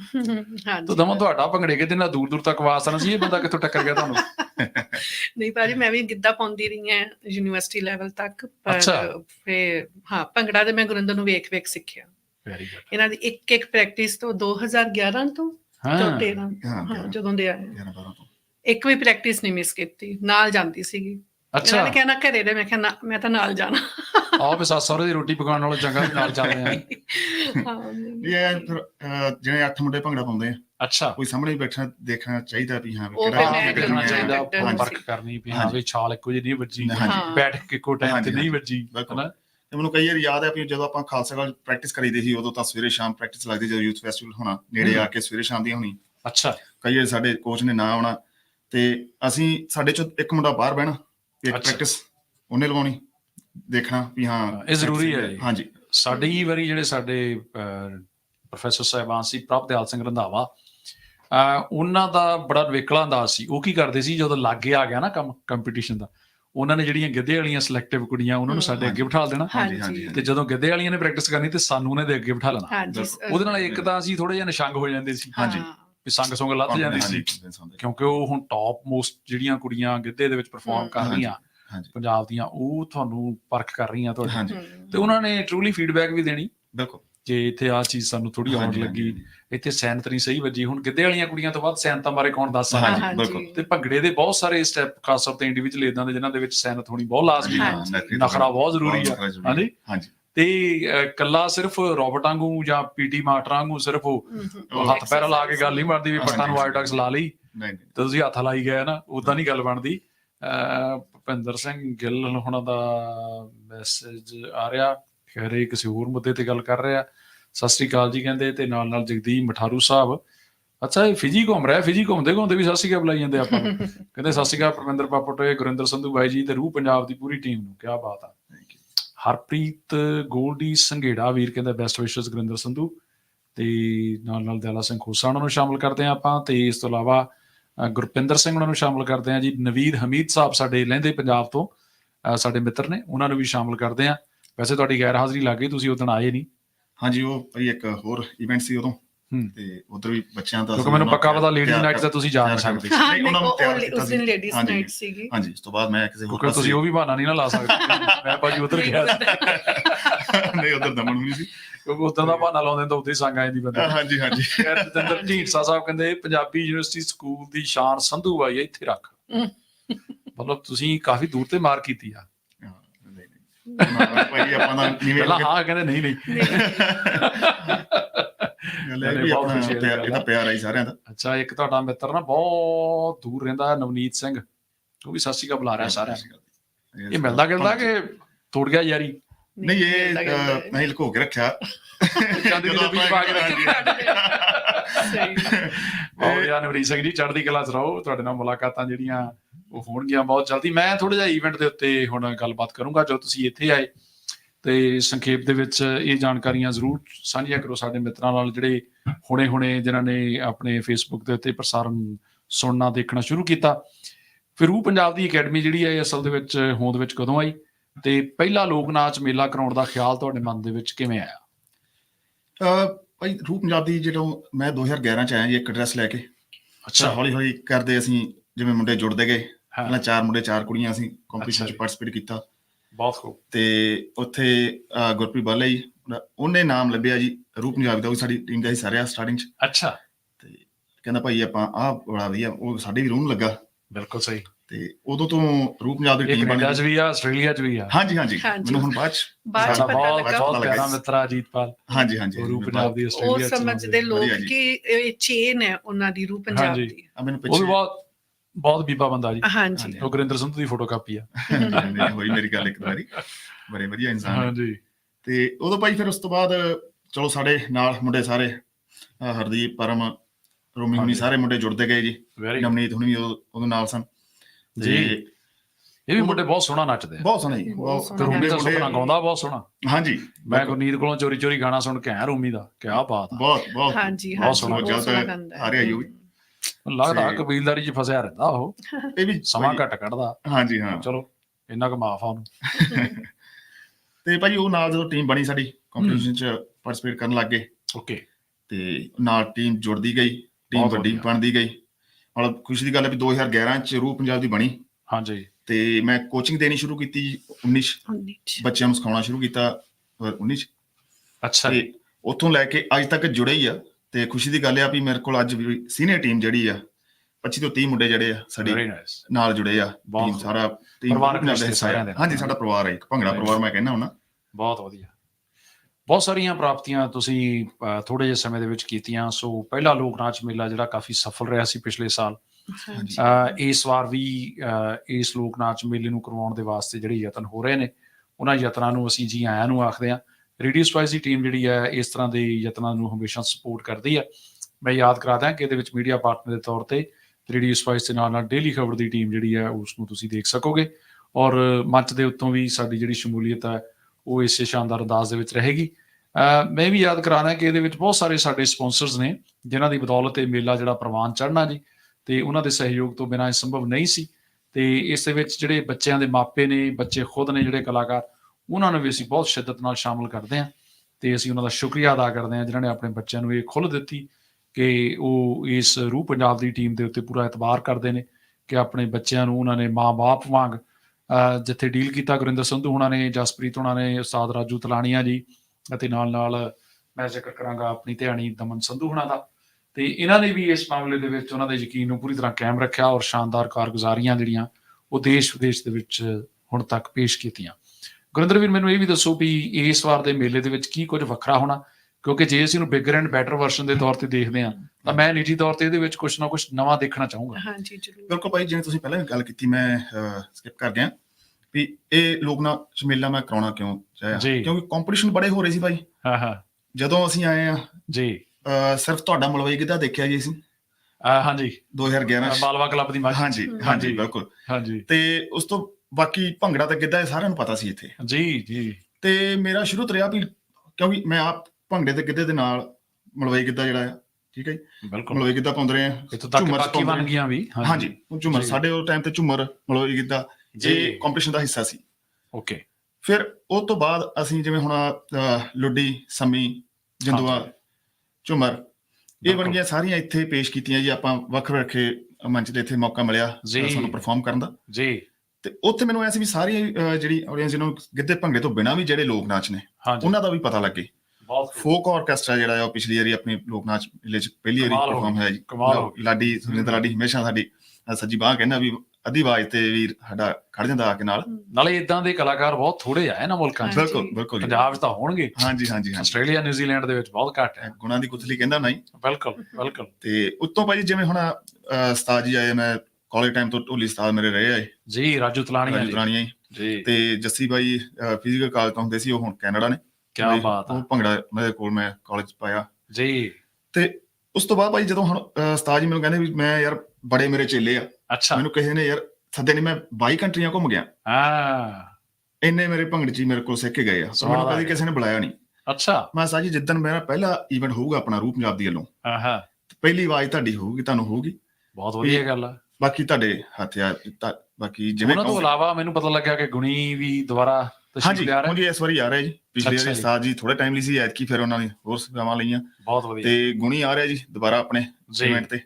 ਹਾਂਜੀ। ਤਾਂ ਦਮਨ ਤੁਹਾਡਾ ਭੰਗੜੇ ਕਿਤੇ ਨਾ ਦੂਰ ਦੂਰ ਤੱਕ ਵਾਸਨਾ ਸੀ ਇਹ ਬੰਦਾ ਕਿੱਥੋਂ ਟੱਕਰ ਗਿਆ ਤੁਹਾਨੂੰ? [laughs] ਨਹੀਂ ਭਾਜੀ ਮੈਂ ਵੀ ਗਿੱਧਾ ਪਾਉਂਦੀ ਰਹੀ ਹਾਂ ਯੂਨੀਵਰਸਿਟੀ ਲੈਵਲ ਤੱਕ। ਪਰ ਫੇ ਹਾਂ ਭੰਗੜਾ ਤੇ ਮੈਂ ਗੁਰਿੰਦਰ ਨੂੰ ਵੇਖ ਵੇਖ ਸਿੱਖਿਆ। ਵੈਰੀ ਗੁੱਡ ਇਹਨਾਂ ਦੀ ਇੱਕ ਇੱਕ ਪ੍ਰੈਕਟਿਸ ਤੋਂ 2011 ਤੋਂ ਤੋਂ ਹਾਂ। 13 ਹਾਂ, ਹਾਂ ਗਿਆਰਾਂ। ਜਦੋਂ ਦੇ ਆਏ। 11 12 ਤੋਂ। ਇੱਕ ਵੀ ਪ੍ਰੈਕਟਿਸ ਨਹੀਂ ਮਿਸ ਕੀਤੀ ਨਾਲ ਜਾਂਦੀ ਸੀਗੀ। ਇਹਨਾਂ ਅੱਛਾ ਨੇ ਕਹਿਣਾ ਘਰੇ ਦੇ ਮੈਂ ਕਿਹਾ ਨਾ ਮੈਂ ਤਾਂ ਨਾਲ ਜਾਣਾ। ਆਹ ਵੀ ਸੱਸ ਸਹੁਰੇ ਦੀ ਰੋਟੀ ਪਕਾਉਣ ਨਾਲੋਂ ਚੰਗਾ ਵੀ ਨਾਲ ਆ। ਹਾਂ। ਇਹ ਫਿਰ ਅਹ, ਜਿਹੜੇ ਅੱਠ ਮੁੰਡੇ ਭੰਗੜਾ ਪਾਉਂਦੇ ਆ। ਅੱਛਾ। ਕੋਈ ਸਾਹਮਣੇ ਹੀ ਬੈਠਾ ਦੇਖਣਾ ਚਾਹੀਦਾ ਵੀ ਹਾਂ ਵੀ ਉਹ ਕਿਹੜਾ ਹਾਂ ਮੈਂ ਦੇਖਣਾ ਕਰਨਾ ਚਾਹੀਦਾ। ਚਾਹੀਦਾ, ਹਾਂਜੀ। ਵਰਕ ਕਰਨੀ ਵੀ ਹਾਂ ਹਾਂਜੀ। ਵੀ ਛਾਲ ਇੱਕੋ ਜਿਹੀ ਨਹੀਂ ਵੱਜੀ। ਹਾਂ। ਬੈਠ ਕੇ ਇੱਕੋ ਟਾਈਮ ਤੇ ਹਾਂਜੀ, ਨਹੀਂ ਹਾਂਜੀ। ਵੱਜੀ ਬਿਲਕੁਲ। ਹਨਾ? ਤੇ ਮੈਨੂੰ ਕਈ ਵਾਰ ਯਾਦ ਹੈ ਵੀ ਜਦੋਂ ਆਪਾਂ ਖਾਲਸਾ ਕਾਲਜ ਪ੍ਰੈਕਟਿਸ ਕਰੀਦੀ ਸੀ ਉਦੋਂ ਤਾਂ ਸਵੇਰੇ ਸ਼ਾਮ ਪ੍ਰੈਕਟਿਸ ਲੱਗਦੀ ਜਦੋਂ ਯੂਥ ਫੈਸਟੀਵਲ ਹੋਣਾ ਨੇੜੇ ਆ ਕੇ ਸਵੇਰੇ ਸ਼ਾਮ ਦੀ ਹੋਣੀ। ਅੱਛਾ। ਕਈ ਵਾਰ ਸਾਡੇ ਕੋਚ ਨੇ ਨਾ ਆਉਣਾ ਤੇ ਅਸੀਂ ਸਾਡੇ ਚੋਂ ਇੱਕ ਮੁੰਡਾ ਬਾਹਰ ਬਹਿਣਾ ਇੱਕ। ਪ੍ਰੈਕਟਿਸ ਉਹਨੇ ਲਵਾਉਣੀ ਦੇਖਣਾ ਵੀ ਹਾਂ ਇਹ ਜ਼ਰੂਰੀ ਹੈ। ਜੀ। ਹਾਂਜੀ। ਸਾਡੀ ਹੀ ਵਾਰੀ ਜਿਹੜੇ ਸਾਡੇ ਪ੍ਰੋਫੈਸਰ ਸਾਹਿਬਾਨ ਸੀ ਪ੍ਰਭਦਿਆਲ ਸਿੰਘ ਰੰਧਾਵਾ ਉਹਨਾਂ ਦਾ ਬੜਾ ਵਿਕਲਾ ਅੰਦਾਜ਼ ਸੀ। ਉਹ ਕੀ ਕਰਦੇ ਸੀ ਜਦੋਂ ਲਾਗੇ ਆ ਗਿਆ ਨਾ ਕੰਮ ਕੰਪੀਟੀਸ਼ਨ ਦਾ ਉਹਨਾਂ ਨੇ ਜਿਹੜੀਆਂ ਗਿੱਧੇ ਵਾਲੀਆਂ ਸਿਲੈਕਟਿਵ ਕੁੜੀਆਂ ਉਹਨਾਂ ਨੂੰ ਸਾਡੇ ਅੱਗੇ ਬਿਠਾ ਦੇਣਾ। ਹਾਂਜੀ, ਹਾਂਜੀ ਹਾਂਜੀ, ਤੇ ਜਦੋਂ ਗਿੱਧੇ ਵਾਲੀਆਂ ਨੇ ਪ੍ਰੈਕਟਿਸ ਕਰਨੀ ਤੇ ਸਾਨੂੰ ਉਹਨਾਂ ਦੇ ਅੱਗੇ ਬਿਠਾ ਲੈਣਾ। ਉਹਦੇ ਨਾਲ ਇੱਕ ਤਾਂ ਅਸੀਂ ਥੋੜੇ ਜਿਹਾ ਨਿਸ਼ੰਗ ਹੋ ਜਾਂਦੇ ਸੀ। ਹਾਂਜੀ। ਹਾਂ, ਵੀ ਸੰਗ ਸੰਗ ਲੱਥ ਜਾਂਦੀ ਸੀ। ਕਿਉਂਕਿ ਉਹ ਹੁਣ ਟੌਪ ਮੋਸਟ ਜਿਹੜੀਆਂ ਕੁੜੀਆਂ ਗਿੱਧੇ ਦੇ ਵਿੱਚ ਪਰਫਾਰਮ ਕਰ ਰਹੀਆਂ। ਪੰਜਾਬ ਦੀਆਂ ਉਹ ਤੁਹਾਨੂੰ ਪਰਖ ਕਰ ਰਹੀਆਂ ਤੁਹਾਡੇ ਤੇ ਉਹਨਾਂ ਨੇ ਟਰੂਲੀ ਫੀਡਬੈਕ ਵੀ ਦੇਣੀ। ਬਿਲਕੁਲ। ਕਿ ਇੱਥੇ ਆ ਚੀਜ਼ ਸਾਨੂੰ ਥੋੜੀ ਆਉਣ ਲੱਗੀ ਇੱਥੇ ਸੈਨਤ ਨਹੀਂ ਸਹੀ ਵੱਜੀ। ਹੁਣ ਗਿੱਧੇ ਵਾਲੀਆਂ ਕੁੜੀਆਂ ਤੋਂ ਬਾਅਦ ਸੈਨਤਾਂ ਬਾਰੇ ਕੌਣ ਦੱਸ ਸਕਦਾ। ਬਿਲਕੁਲ। ਤੇ ਭੰਗੜੇ ਦੇ ਬਹੁਤ ਸਾਰੇ ਸਟੈਪ ਖਾਸ ਤੌਰ ਤੇ ਇੰਡੀਵਿਜੂਅਲ ਇਦਾਂ ਦੇ ਜਿਨ੍ਹਾਂ ਦੇ ਵਿੱਚ ਸੈਨਤ ਹੋਣੀ ਬਹੁਤ ਲਾਜ਼ਮੀ ਹਾਂ, ਹੈ। ਨਖਰੇ ਬਹੁਤ ਜ਼ਰੂਰੀ ਹਾਂਜੀ। ਹਾਂਜੀ। ਤੇ ਕੱਲਾ ਸਿਰਫ ਰੋਬਟ ਵਾਂਗੂ ਜਾਂ ਪੀਟੀ ਮਾਸਟਰ ਵਾਂਗੂ ਸਿਰਫ ਉਹ ਹੱਥ ਪੈਰ ਲਾ ਕੇ ਗੱਲ ਨਹੀਂ ਬਣਦੀ ਵੀ ਪੱਟਾਂ ਨੂੰ ਆਇਟੈਕਸ ਲਾ ਲਈ। ਨਹੀਂ ਤੁਸੀਂ ਹੱਥ ਲਾਈ ਗਏ ਨਾ ਉਦਾਂ ਨਹੀਂ ਗੱਲ ਬਣਦੀ। ਭੁਪਿੰਦਰ ਸਿੰਘ ਗਿੱਲ ਹੁਣਾਂ ਦਾ ਮੈਸੇਜ ਆ ਰਿਹਾ ਖੈਰੇ ਕਿਸੇ ਹੋਰ ਮੁੱਦੇ ਤੇ ਗੱਲ ਕਰ ਰਿਹਾ। ਸਤਿ ਸ੍ਰੀ ਅਕਾਲ ਜੀ ਕਹਿੰਦੇ ਤੇ ਨਾਲ ਨਾਲ ਜਗਦੀਪ ਮਠਾਰੂ ਸਾਹਿਬ। ਅੱਛਾ ਇਹ ਫਿਜੀ ਘੁੰਮ ਰਿਹਾ ਫਿਜੀ ਘੁੰਮਦੇ ਘੁੰਮਦੇ ਵੀ ਸਤਿ ਸ੍ਰੀ ਅਕਾਲ ਬੁਲਾਈ ਜਾਂਦੇ ਆਪਾਂ। [laughs] ਕਹਿੰਦੇ ਸਤਿ ਸ੍ਰੀ ਅਕਾਲ ਪਰਮਿੰਦਰ ਪਾਪਟੋਏ ਗੁਰਿੰਦਰ ਸੰਧੂ ਬਾਈ ਜੀ ਤੇ ਰੂਹ ਪੰਜਾਬ ਦੀ ਪੂਰੀ ਟੀਮ ਨੂੰ ਕੀ ਬਾਤ ਆ। ਹਰਪ੍ਰੀਤ ਗੋਲਡੀ ਸੰਘੇੜਾ, ਵੀਰ ਕਹਿੰਦਾ ਬੈਸਟ ਵਿਸ਼ੇਸ ਗੁਰਿੰਦਰ ਸੰਧੂ। ਤੇ ਨਾਲ ਨਾਲ ਦਿਆਲਾ ਸਿੰਘ ਖੋਸਾ ਉਹਨਾਂ ਨੂੰ ਸ਼ਾਮਲ ਕਰਦੇ ਆ ਆਪਾਂ। ਤੇ ਇਸ ਤੋਂ ਇਲਾਵਾ ਗੁਰਪਿੰਦਰ ਸਿੰਘ ਉਹਨਾਂ ਨੂੰ ਸ਼ਾਮਲ ਕਰਦੇ ਆ ਜੀ। ਨਵੀਦ ਹਮੀਦ ਸਾਹਿਬ ਸਾਡੇ ਲਹਿੰਦੇ ਪੰਜਾਬ ਤੋਂ ਸਾਡੇ ਮਿੱਤਰ ਨੇ, ਉਹਨਾਂ ਨੂੰ ਵੀ ਸ਼ਾਮਲ ਕਰਦੇ ਆ ਵੈਸੇ ਤੁਹਾਡੀ ਗੈਰ ਹਾਜ਼ਰੀ ਲੱਗ ਗਈ, ਤੁਸੀਂ ਉਦੋਂ ਆਏ ਨਹੀਂ। ਹਾਂਜੀ, ਉਹ ਭਾਈ ਇੱਕ ਹੋਰ ਇਵੈਂਟ ਸੀ ਉਦੋਂ। ਤੇ ਉਧਰ ਵੀ ਬੱਚਿਆਂ ਦਾ ਕਿਉਂਕਿ ਮੈਨੂੰ ਪੱਕਾ ਪਤਾ ਲੇਡੀ ਤਿਆਰ ਨਾਈਟ ਤੇ ਤੁਸੀਂ ਜਾ ਨਹੀਂ ਸਕਦੇ। ਹਾਂ ਨਹੀਂ, ਉਹਨਾਂ ਨੂੰ ਤਿਆਰ ਕੀਤਾ ਉਸ ਦਿਨ ਸੀ। ਲੇਡੀਜ਼ ਹਾਂਜੀ। ਨਾਈਟ ਸੀਗੀ ਹਾਂਜੀ ਉਸ ਤੋਂ ਬਾਅਦ ਮੈਂ ਕਿਸੇ ਹੋਰ ਤੁਸੀਂ ਉਹ ਵੀ ਬਹਾਨਾ ਨਹੀਂ ਨਾ ਲਾ ਸਕਦੇ। [laughs] ਮੈਂ ਭਾਜੀ ਉਧਰ ਗਿਆ। ਨਹੀਂ ਉਧਰ ਦਮਨ ਵੀ ਸੀ। ਕਿਉਂਕਿ ਉਦੋਂ ਦਾ ਬਹਾਨਾ ਲਾਉਂਦੇ ਤਾਂ ਉੱਥੇ ਹੀ ਸੰਗ ਆ ਜਾਂਦੀ ਬੰਦੇ ਹਾਂਜੀ ਹਾਂਜੀ। ਖੈਰ, ਜਤਿੰਦਰ ਢੀਂਡਸਾ ਸਾਹਿਬ ਕਹਿੰਦੇ ਪੰਜਾਬੀ ਯੂਨੀਵਰਸਿਟੀ ਸਕੂਲ ਦੀ ਸ਼ਾਨ ਸੰਧੂ ਆਈ ਹੈ ਇੱਥੇ ਰੱਖ। ਮਤਲਬ ਤੁਸੀਂ ਕਾਫੀ ਦੂਰ ਤੇ ਮਾਰ ਕੀਤੀ ਆ। ਨਹੀਂ, ਨਹੀਂ। ਆਪਾਂ ਦਾ ਪਹਿਲਾਂ ਹਾਂ ਕਹਿੰਦੇ ਨਹੀਂ ਨਹੀਂ। [laughs] ਗੱਲ ਹੈ ਨਹੀਂ, ਵੀ ਬਹੁਤ ਆਪਣਾ ਪਿਆਰ ਇਹਦਾ। ਪਿਆਰ ਆਈ ਸਾਰਿਆਂ ਦਾ। ਅੱਛਾ ਇੱਕ ਤੁਹਾਡਾ ਮਿੱਤਰ ਨਾ ਬਹੁਤ ਦੂਰ ਰਹਿੰਦਾ ਹੈ, ਨਵਨੀਤ ਸਿੰਘ। ਉਹ ਵੀ ਸ਼੍ਰੀ ਅਕਾਲ ਬੁਲਾ ਰਿਹਾ ਸਾਰਿਆਂ ਨੂੰ। ਇਹ ਮਿਲਦਾ ਗਿਲਦਾ ਕਿ ਤੋੜ ਗਿਆ ਯਾਰੀ? ਨਹੀਂ ਇਹ ਅਹ, ਮੈਂ ਹੀ ਲੁਕੋ ਕੇ ਰੱਖਿਆ। ਚਾਂਦੀ ਦੀ ਡੱਬੀ 'ਚ ਪਾ ਕੇ ਸਹੀ ਬਹੁਤ ਯਾਰ ਨਵਨੀਤ ਸਿੰਘ ਜੀ ਚੜ੍ਹਦੀ ਕਲਾ ਚ ਰਹੋ। ਤੁਹਾਡੇ ਨਾਲ ਮੁਲਾਕਾਤਾਂ ਜਿਹੜੀਆਂ ਉਹ ਹੋਣਗੀਆਂ ਬਹੁਤ ਜਲਦੀ। ਮੈਂ ਥੋੜਾ ਜਿਹਾ ਇਵੈਂਟ ਦੇ ਉੱਤੇ ਹੁਣ ਗੱਲਬਾਤ ਕਰੂੰਗਾ ਜੋ ਤੁਸੀਂ ਇੱਥੇ ਆਏ। ਤੇ ਸੰਖੇਪ ਦੇ ਵਿੱਚ ਇਹ ਜਾਣਕਾਰੀਆਂ ਜ਼ਰੂਰ ਸਾਂਝੀਆਂ ਕਰੋ ਸਾਡੇ ਮਿੱਤਰਾਂ ਨਾਲ ਜਿਹੜੇ ਹੁਣੇ-ਹੁਣੇ ਜਿਨ੍ਹਾਂ ਨੇ ਆਪਣੇ ਫੇਸਬੁੱਕ ਦੇ ਉੱਤੇ ਪ੍ਰਸਾਰਣ ਸੁਣਨਾ ਦੇਖਣਾ ਸ਼ੁਰੂ ਕੀਤਾ। ਫਿਰ ਉਹ ਪੰਜਾਬ ਦੀ ਅਕੈਡਮੀ ਜਿਹੜੀ ਹੈ ਇਹ ਅਸਲ ਦੇ ਵਿੱਚ ਹੋਂਦ ਵਿੱਚ ਕਦੋਂ ਆਈ? ਤੇ ਪਹਿਲਾ ਲੋਕ ਨਾਚ ਮੇਲਾ ਕਰਾਉਣ ਦਾ ਖਿਆਲ ਤੁਹਾਡੇ ਮਨ ਦੇ ਵਿੱਚ ਕਿਵੇਂ ਆਇਆ? ਭਾਈ ਰੂਪ ਪੰਜਾਬੀ ਜਦੋਂ ਮੈਂ 2011 ਚ ਆਇਆ ਜੀ ਇੱਕ ਐਡਰੈਸ ਲੈ ਕੇ। ਅੱਛਾ। ਹੌਲੀ ਹੌਲੀ ਕਰਦੇ ਅਸੀਂ ਜਿਵੇਂ ਮੁੰਡੇ ਜੁੜਦੇ ਗਏ। ਪਹਿਲਾਂ ਚਾਰ ਮੁੰਡੇ ਚਾਰ ਕੁੜੀਆਂ ਅਸੀਂ ਕੰਪੀਟੀਸ਼ਨ ਚ। ਪਾਰਟਿਸਿਪੇਟ ਕੀਤਾ। ਬਹੁਤ ਖੂਬ ਤੇ ਉੱਥੇ ਗੁਰਪ੍ਰੀਤ ਬਾਲਾ ਜੀ ਉਹਨੇ ਨਾਮ ਲੱਭਿਆ ਜੀ ਰੂਪ ਪੰਜਾਬੀ ਦਾ ਉਹ ਸਾਡੀ ਟੀਮ ਦਾ ਹੀ ਸਾਰਿਆ ਸਟਾਰਟਿੰਗ ਚ। ਅੱਛਾ। ਤੇ ਕਹਿੰਦਾ ਭਾਈ ਆਪਾਂ ਆਹ ਬੜਾ ਵਧੀਆ ਉਹ ਸਾਡੇ ਵੀ ਰੂਹ ਨੂੰ ਲੱਗਾ। ਬਿਲਕੁਲ ਸਹੀ। ਤੇ ਉਦੋਂ ਤੋਂ ਰੂਪ ਪੰਜਾਬ ਦੀ ਟੀਮ ਕੈਨੇਡਾ ਬਣੀ 'ਚ ਵੀ ਆ ਆਸਟ੍ਰੇਲੀਆ 'ਚ ਵੀ ਆ। ਹਾਂਜੀ ਹਾਂਜੀ। ਮੈਨੂੰ ਹੁਣ ਬਾਅਦ ਚ ਬਾਅਦ ਚ ਸਾਡਾ ਪਤਾ ਲੱਗਾ। ਬਹੁਤ ਪਿਆਰਾ। ਮਿੱਤਰ ਅਜੀਤਪਾਲ। ਹਾਂਜੀ ਹਾਂਜੀ ਮੈਨੂੰ ਪੰਜਾਬ ਦੀ ਉਹ ਆਸਟ੍ਰੇਲੀਆ 'ਚ ਸਮਝਦੇ ਲੋਕ। ਕਿ ਇਹ ਚੇਨ ਹੈ ਉਹਨਾਂ ਦੀ ਰੂ ਪੰਜਾਬ ਹਾਂਜੀ। ਦੀ। ਆ ਮੈਨੂੰ ਉਹ ਬਹੁਤ ਬਹੁਤ ਬੀਬਾ ਬੰਦਾ ਜੀ। ਹਾਂਜੀ। ਉਹ ਗੁਰਿੰਦਰ ਸੰਧੂ ਦੀ ਫੋਟੋ ਕਾਪੀ ਆ ਨਹੀਂ, ਹੋਈ ਮੇਰੀ ਗੱਲ ਇੱਕ ਵਾਰੀ। ਬੜੇ ਵਧੀਆ ਇਨਸਾਨ। ਹਾਂਜੀ। ਤੇ ਉਦੋਂ ਭਾਈ ਫਿਰ ਉਸ ਤੋਂ ਬਾਅਦ ਚਲੋ ਸਾਡੇ ਨਾਲ ਮੁੰਡੇ ਸਾਰੇ ਹਰਦੀਪ ਪਰਮ ਰੋਮੀ ਹੁਣੀ। ਸਾਰੇ ਮੁੰਡੇ ਜੁੜਦੇ ਗਏ ਜੀ। ਨਵਨੀਤ ਹੁਣੀ ਵੀ ਉਦੋਂ ਨਾਲ ਸਨ। ਜੀ। ਇਹ ਵੀ ਮੁੰਡੇ ਬਹੁਤ ਸੋਹਣਾ ਨੱਚਦੇ ਆ। ਬਹੁਤ ਸੋਹਣੇ ਜੀ ਬਹੁਤ ਰੂਮੀ ਦਾ ਸੁਪਨਾ ਗਾਉਂਦਾ ਬਹੁਤ ਸੋਹਣਾ। ਹਾਂਜੀ। ਮੈਂ ਗੁਰਨੀਤ ਕੋਲੋਂ ਚੋਰੀ ਚੋਰੀ ਗਾਣਾ ਸੁਣ ਕੇ ਆਇਆ ਰੂਮੀ ਦਾ। ਕੀ ਬਾਤ ਆ। ਬਹੁਤ ਬਹੁਤ ਹਾਂਜੀ ਬਹੁਤ ਸੋਹਣਾ। ਬਹੁਤ ਜਲਦ ਸੋਹਣਾ ਗਾਉਂਦਾ ਆ ਰਿਹਾ। ਹਮ। ਲੱਗਦਾ ਤੇ- ਕਬੀਲਦਾਰੀ 'ਚ ਫਸਿਆ ਰਹਿੰਦਾ ਉਹ। ਇਹ ਵੀ ਸਮਾਂ ਭਾਈ- ਘੱਟ ਕੱਢਦਾ। ਹਾਂਜੀ ਹਾਂ। ਚਲੋ ਇੰਨਾ ਕੁ ਮਾਫ ਆ ਉਹਨੂੰ। ਤੇ ਭਾਈ ਉਹ ਨਾਲ ਜਦੋਂ ਟੀਮ ਬਣੀ ਸਾਡੀ ਕੰਪੀਟੀਸ਼ਨ ਚ ਪਾਰਟਿਸਿਪੇਟ ਕਰਨ ਲੱਗ ਗਏ। ਓਕੇ। ਤੇ ਨਾਲ ਟੀਮ ਜੁੜਦੀ ਗਈ ਟੀਮ ਬਹੁਤ ਵੱਡੀ ਵਧੀਆ। ਬਣਦੀ ਗਈ। ਮਤਲਬ ਖੁਸ਼ੀ ਦੀ ਗੱਲ ਹੈ ਵੀ 2011 ਚ ਰੂਪ ਪੰਜਾਬ ਦੀ ਬਣੀ। ਹਾਂਜੀ। ਤੇ ਮੈਂ ਕੋਚਿੰਗ ਦੇਣੀ ਸ਼ੁਰੂ ਕੀਤੀ 19 ਚ। ਉੱਨੀ ਚ। ਬੱਚਿਆਂ ਨੂੰ ਸਿਖਾਉਣਾ ਸ਼ੁਰੂ ਕੀਤਾ 19 ਚ। ਅੱਛਾ। ਜੀ ਤੇ ਉੱਥੋਂ ਲੈ ਕੇ ਅੱਜ ਤੱਕ ਜੁੜੇ ਹੀ ਆ। ਤੇ ਖੁਸ਼ੀ ਦੀ ਗੱਲ ਆ ਵੀ ਮੇਰੇ ਕੋਲ ਅੱਜ ਵੀ ਸੀਨੀਅਰ ਟੀਮ ਜਿਹੜੀ ਆ 25 ਤੋਂ 30 ਮੁੰਡੇ ਜਿਹੜੇ ਆ ਸਾਡੀ ਨਾਲ ਜੁੜੇ ਆ ਬਹੁਤ ਟੀਮ ਸਾਰਾ ਟੀਮ ਰਿਸ਼ਤੇ ਹਿੱਸਾ ਆ। ਸਾਰਿਆਂ ਦੇ ਨਾਲ। ਹਾਂਜੀ ਸਾਡਾ ਪਰਿਵਾਰ ਹੈ ਇੱਕ ਭੰਗੜਾ. ਪਰਿਵਾਰ ਮੈਂ ਕਹਿੰਦਾ ਹੁਣਾ। ਬਹੁਤ ਵਧੀਆ। ਬਹੁਤ ਸਾਰੀਆਂ ਪ੍ਰਾਪਤੀਆਂ ਤੁਸੀਂ ਥੋੜੇ ਜਿਹੇ ਸਮੇਂ ਦੇ ਵਿੱਚ ਕੀਤੀਆਂ। ਸੋ ਪਹਿਲਾ ਲੋਕ ਨਾਚ ਮੇਲਾ ਜਿਹੜਾ ਕਾਫੀ ਸਫਲ ਰਿਹਾ ਸੀ ਪਿਛਲੇ ਸਾਲ। ਇਸ ਵਾਰ ਵੀ ਅਹ ਇਸ ਲੋਕ ਨਾਚ ਮੇਲੇ ਨੂੰ ਕਰਵਾਉਣ ਦੇ ਵਾਸਤੇ ਜਿਹੜੇ ਯਤਨ ਹੋ ਰਹੇ ਨੇ ਉਹਨਾਂ ਯਤਨਾਂ ਨੂੰ ਅਸੀਂ ਜੀ ਆਇਆਂ ਨੂੰ ਆਖਦੇ ਹਾਂ ਰੇਡੀਓ ਸਪਾਈਸ ਦੀ ਟੀਮ ਜਿਹੜੀ ਹੈ, ਇਸ ਤਰ੍ਹਾਂ ਦੇ ਯਤਨਾਂ ਨੂੰ ਹਮੇਸ਼ਾ ਸਪੋਰਟ ਕਰਦੀ ਹੈ। ਮੈਂ ਯਾਦ ਕਰਾ ਕਰਾਦਾ ਕਿ ਇਹਦੇ ਵਿੱਚ ਮੀਡੀਆ ਪਾਰਟਨਰ ਦੇ ਤੌਰ ਤੇ ਰੇਡੀਓ ਸਪਾਈਸ ਦੇ ਨਾਲ ਨਾਲ ਡੇਲੀ ਖਬਰ ਦੀ ਟੀਮ ਜਿਹੜੀ ਹੈ ਉਸ ਨੂੰ ਤੁਸੀਂ ਦੇਖ ਸਕੋਗੇ। ਔਰ ਮੰਚ ਦੇ ਉੱਤੋਂ ਵੀ ਸਾਡੀ ਜਿਹੜੀ ਸ਼ਮੂਲੀਅਤ ਹੈ, ਉਹ ਇਸੇ ਸ਼ਾਨਦਾਰ ਅੰਦਾਜ਼ ਦੇ ਵਿੱਚ ਰਹੇਗੀ। ਅਹ ਮੈਂ ਵੀ ਯਾਦ ਕਰਾਣਾ ਕਿ ਇਹਦੇ ਵਿੱਚ ਬਹੁਤ ਸਾਰੇ ਸਾਡੇ ਸਪਾਂਸਰਸ ਨੇ, ਜਿਨ੍ਹਾਂ ਦੀ ਬਦੌਲਤ ਇਹ ਮੇਲਾ ਜਿਹੜਾ ਪ੍ਰਵਾਨ ਚੜ੍ਹਨਾ ਜੀ, ਤੇ ਉਹਨਾਂ ਦੇ ਸਹਿਯੋਗ ਤੋਂ ਬਿਨਾਂ ਇਹ ਸੰਭਵ ਨਹੀਂ ਸੀ। ਤੇ ਇਸ ਦੇ ਵਿੱਚ ਜਿਹੜੇ ਬੱਚਿਆਂ ਦੇ ਮਾਪੇ ਨੇ, ਬੱਚੇ ਖੁਦ ਨੇ ਜਿਹੜੇ ਕਲਾਕਾਰ ਉਹਨਾਂ ਨੂੰ ਵੀ ਅਸੀਂ ਬਹੁਤ ਸ਼ਿੱਦਤ ਨਾਲ ਸ਼ਾਮਲ ਕਰਦੇ ਹਾਂ ਤੇ ਅਸੀਂ ਉਹਨਾਂ ਦਾ ਸ਼ੁਕਰੀਆ ਅਦਾ ਕਰਦੇ ਹਾਂ ਜਿਨ੍ਹਾਂ ਨੇ ਆਪਣੇ ਬੱਚਿਆਂ ਨੂੰ ਇਹ ਖੁੱਲ੍ਹ ਦਿੱਤੀ ਕਿ ਉਹ ਇਸ ਰੂਹ ਪੰਜਾਬ ਦੀ ਟੀਮ ਦੇ ਉੱਤੇ ਪੂਰਾ ਇਤਬਾਰ ਕਰਦੇ ਨੇ ਕਿ ਆਪਣੇ ਬੱਚਿਆਂ ਨੂੰ ਉਹਨਾਂ ਨੇ ਮਾਂ-ਬਾਪ ਵਾਂਗ ਜਿੱਥੇ ਡੀਲ ਕੀਤਾ ਗੁਰਿੰਦਰ ਸੰਧੂ ਹੁਣਾਂ ਨੇ, ਜਸਪ੍ਰੀਤ ਹੁਣਾਂ ਨੇ, ਉਸਤਾਦ ਰਾਜੂ ਤਲਾਣੀਆਂ ਜੀ ਅਤੇ ਨਾਲ ਨਾਲ ਮੈਂ ਜ਼ਿਕਰ ਕਰਾਂਗਾ ਆਪਣੀ ਧਿਆਣੀ ਦਮਨ ਸੰਧੂ ਹੁਣਾਂ ਦਾ। ਤੇ ਇਹਨਾਂ ਨੇ ਵੀ ਇਸ ਮਾਮਲੇ ਦੇ ਵਿੱਚ ਉਹਨਾਂ ਦੇ ਯਕੀਨ ਨੂੰ ਪੂਰੀ ਤਰ੍ਹਾਂ ਕਾਇਮ ਰੱਖਿਆ ਔਰ ਸ਼ਾਨਦਾਰ ਕਾਰਗੁਜ਼ਾਰੀਆਂ ਜਿਹੜੀਆਂ ਉਹ ਦੇਸ਼ ਵਿਦੇਸ਼ ਦੇ ਵਿੱਚ ਹੁਣ ਤੱਕ ਪੇਸ਼ ਕੀਤੀਆਂ। ਗੁਰਿੰਦਰ ਵੀਰ ਮੈਨੂੰ ਇਹ ਵੀ ਦੱਸੋ ਵੀ ਇਸ ਵਾਰ ਦੇ ਮੇਲੇ ਦੇ ਵਿੱਚ ਕੀ ਕੁਝ ਵੱਖਰਾ ਹੋਣਾ? ਕਿਉਂਕਿ ਜੇ ਅਸੀਂ ਨੂੰ ਬਿਗਰ ਐਂਡ ਬੈਟਰ ਵਰਸ਼ਨ ਦੇ ਤੌਰ ਤੇ ਦੇਖਦੇ ਹਾਂ ਤਾਂ ਮੈਂ ਨਿੱਜੀ ਤੌਰ ਤੇ ਇਹਦੇ ਵਿੱਚ ਕੁਝ ਨਾ ਕੁਝ ਨਵਾਂ ਦੇਖਣਾ ਚਾਹੂੰਗਾ। ਹਾਂਜੀ ਜ਼ਰੂਰ। ਬਿਲਕੁਲ ਭਾਈ ਜਿਵੇਂ ਤੁਸੀਂ ਪਹਿਲਾਂ ਵੀ ਗੱਲ ਕੀਤੀ ਮੈਂ ਸਕਿਪ ਕਰ ਗਿਆ। ਵੀ ਇਹ ਲੋਕ ਨਾਚ ਮੇਲਾ ਮੈਂ ਕਰਾਉਣਾ ਕਿਉਂ ਚਾਹਿਆ। ਕਿਉਂਕਿ ਕੰਪੀਟੀਸ਼ਨ ਬੜੇ ਹੋ ਰਹੇ ਸੀ ਭਾਈ। ਹਾਂ ਹਾਂ। ਜਦੋਂ ਅਸੀਂ ਆਏ ਆ ਜੀ। ਸਿਰਫ ਤੁਹਾਡਾ ਮਲਵਈ ਗਿੱਧਾ ਦੇਖਿਆ ਜੀ ਅਸੀਂ? ਆ ਹਾਂਜੀ। 2011 ਚ। ਬਾਲਵਾ ਕਲੱਬ ਦੀ ਮਾਜੀ ਹਾਂਜੀ। ਹਾਂਜੀ ਬਿਲਕੁਲ। ਹਾਂਜੀ। ਤੇ ਉਸ ਤੋਂ ਬਾਕੀ ਭੰਗੜਾ ਤੇ ਗਿੱਧਾ ਇਹ ਸਾਰਿਆਂ ਨੂੰ ਪਤਾ ਸੀ ਇੱਥੇ। ਜੀ ਜੀ। ਤੇ ਮੇਰਾ ਸ਼ੁਰੂ ਤੋਂ ਰਿਹਾ ਵੀ ਕਿਉਂਕਿ ਮੈਂ ਆਪ ਭੰਗੜੇ ਤੇ ਗਿੱਧੇ ਦੇ ਨਾਲ ਮਲਵਈ ਗਿੱਧਾ ਜਿਹੜਾ ਆ ਠੀਕ ਹੈ ਜੀ? ਬਿਲਕੁਲ। ਮਲਵਈ ਗਿੱਧਾ ਪਾਉਂਦੇ ਰਹੇ ਆ। ਇੱਥੋਂ ਤੱਕ ਬਾਕੀ ਬਣ ਗਈਆਂ ਵੀ। ਹਾਂਜੀ। ਝੂਮਰ। ਸਾਡੇ ਉਹ ਟਾਈਮ ਤੇ ਝੂਮਰ ਮਲਵਈ ਗਿੱਧਾ ਜੀ। ਇਹ ਕੰਪੀਟੀਸ਼ਨ ਦਾ ਹਿੱਸਾ ਸੀ। ਓਕੇ। ਫਿਰ ਉਹ ਤੋਂ ਬਾਅਦ ਅਸੀਂ ਜਿਵੇਂ ਹੁਣ ਲੁੱਡੀ ਸੰਮੀ ਜਿੰਦੂਆ ਹਾਂਜੀ। ਝੁਮਰ ਇਹ। ਬਣ ਗਈਆਂ ਸਾਰੀਆਂ ਇੱਥੇ ਪੇਸ਼ ਕੀਤੀਆਂ ਜੀ। ਆਪਾਂ ਵੱਖ ਵੱਖਰੇ ਮੰਚ ਤੇ ਇੱਥੇ ਮੌਕਾ ਮਿਲਿਆ। ਸਾਨੂੰ ਪਰਫਾਰਮ ਕਰਨ ਦਾ। ਜੀ। ਤੇ ਉੱਥੇ ਮੈਨੂੰ ਐਸੀ ਵੀ ਸਾਰੀ ਜਿਹੜੀ ਆਡੀਅנס ਨੂੰ ਗਿੱਧੇ ਭੰਗੜੇ ਤੋਂ ਬਿਨਾਂ ਵੀ ਜਿਹੜੇ ਲੋਕ ਨਾਚ ਨੇ ਉਹਨਾਂ ਦਾ ਵੀ ਪਤਾ ਲੱਗੇ। ਫੋਕ ਆਰਕੈਸਟਰਾ ਜਿਹੜਾ ਆ ਉਹ ਪਿਛਲੀ ਵਾਰੀ ਆਪਣੀ ਲੋਕ ਨਾਚ 'ਚ ਪਹਿਲੀ ਵਾਰੀ ਹੋ ਪਰਫਾਰਮ ਹੋਇਆ ਜੀ। ਹੋ। ਲਾਡੀ ਸੁਰਿੰਦਰ ਲਾਡੀ ਹਮੇਸ਼ਾ ਸਾਡੀ ਸੱਜੀ ਬਾਹ ਕਹਿੰਦਾ ਵੀ ਅੱਧੀ ਆਵਾਜ਼ ਤੇ ਵੀਰ ਸਾਡਾ ਖੜ ਜਾਂਦਾ ਆ ਕੇ ਨਾਲ। ਨਾਲੇ ਇਦਾਂ ਦੇ ਕਲਾਕਾਰ ਬਹੁਤ ਥੋੜੇ ਆ ਇਹਨਾਂ ਮੁਲਕਾਂ 'ਚ। ਬਿਲਕੁਲ ਬਿਲਕੁਲ। ਪੰਜਾਬ 'ਚ ਤਾਂ ਹੋਣਗੇ। ਹਾਂਜੀ ਹਾਂਜੀ ਹਾਂਜੀ। ਆਸਟ੍ਰੇਲੀਆ ਨਿਊਜ਼ੀਲੈਂਡ ਦੇ ਵਿੱਚ ਬਹੁਤ ਘੱਟ ਹੈ ਗੁਣਾ ਦੀ ਕੁਥਲੀ ਕਹਿੰਦਾ ਨਹੀਂ। ਬਿਲਕੁਲ ਬਿਲਕੁਲ। ਤੇ ਉੱਤੋਂ ਭਾਈ ਜਿਵੇਂ ਹੁਣ ਉਸਤਾਦ ਜੀ ਆਏ ਮੈਂ ਕਾਲਜ ਟਾਈਮ ਤੋਂ ਢੋਲੀ ਉਸਤਾਦ ਮੇਰੇ ਰਹੇ ਆਏ ਜੀ। ਰਾਜੂ ਤਲਾਣੀਆ ਜੀ। ਰਾਜਪੁਰਾਣੀਆਂ ਜੀ। ਜੀ। ਤੇ ਜੱਸੀ ਬਾਈ ਫਿਜ਼ੀਕਲ ਕਾਲਜ ਤੋਂ ਹੁੰਦੇ ਸੀ ਉਹ ਹੁਣ ਕੈਨੇਡਾ ਨੇ। ਕੀ ਬਈ ਬਾਤ ਉਹ ਹੈ ਭੰਗੜਾ ਮੇਰੇ ਕੋਲ ਮੈਂ ਕਾਲਜ ਪਾਇਆ। ਜੀ। ਤੇ ਉਸ ਤੋਂ ਬਾਅਦ ਭਾਈ ਜਦੋਂ ਹੁਣ ਅਹ, ਉਸਤਾਦ ਜੀ ਮੈਨੂੰ ਕਹਿੰਦੇ ਵੀ ਮੈਂ ਯਾਰ ਬੜੇ ਮੇਰੇ ਚੇਲੇ ਆ। ਅੱਛਾ। ਮੈਨੂੰ ਕਿਸੇ ਨੇ ਯਾਰ ਸੱਦੇ ਨਹੀਂ ਮੈਂ 22 ਕੰਟਰੀਆਂ ਘੁੰਮ ਗਿਆ। ਹਾਂ। ਇੰਨੇ ਮੇਰੇ ਭੰਗੜੇ ਜੀ ਮੇਰੇ ਕੋਲ ਸਿੱਖ ਕੇ ਗਏ ਆ। ਸਵਾਦ ਮੈਨੂੰ ਆ ਕਦੀ ਗਿਆ। ਕਿਸੇ ਨੇ ਬੁਲਾਇਆ ਨਹੀਂ ਅੱਛਾ। ਮੈਂ ਸਾਜੀ ਜਿੱਦਣ ਮੇਰਾ ਪਹਿਲਾ ਇਵੈਂਟ ਹੋਊਗਾ ਆਪਣਾ ਰੂਪ ਪੰਜਾਬ ਦੀ ਵੱਲੋਂ ਹਾਂ ਹਾਂ। ਪਹਿਲੀ ਆਵਾਜ਼ ਤੁਹਾਡੀ ਹੋਊਗੀ ਤੁਹਾਨੂੰ ਹੋਊਗੀ। ਬਹੁਤ ਵਧੀਆ ਗੱਲ ਆ। ਬਾਕੀ ਤੁਹਾਡੇ ਹੱਥ ਆ ਬਾਕੀ ਜਿਵੇਂ ਉਹਨਾਂ ਤੋਂ ਕਹੋਗੇ। ਇਲਾਵਾ ਮੈਨੂੰ ਪਤਾ ਲੱਗਿਆ ਕਿ ਗੁਣੀ ਵੀ ਦੁਬਾਰਾ ਤਸ਼ਰੀਫ ਹਾਂਜੀ ਲਿਆ ਰਹੇ। ਹਾਂਜੀ ਇਸ ਵਾਰੀ ਆ ਰਿਹਾ ਜੀ। ਪਿਛਲੇ ਅੱਛਾ ਵਾਰੀ ਜੀ। ਜੀ ਥੋੜੇ ਟਾਈਮ ਲਈ ਸੀ ਐਤਕੀ ਫਿਰ ਉਹਨਾਂ ਨੇ ਹੋਰ ਸੇਵਾਵਾਂ ਲਈਆਂ। ਬਹੁਤ ਵਧੀਆ। ਤੇ ਗੁਣੀ ਆ ਰਿਹਾ ਜੀ ਦੁਬਾਰਾ ਆਪਣੇ ਜੀ। ਇਵੈਂਟ ਤੇ।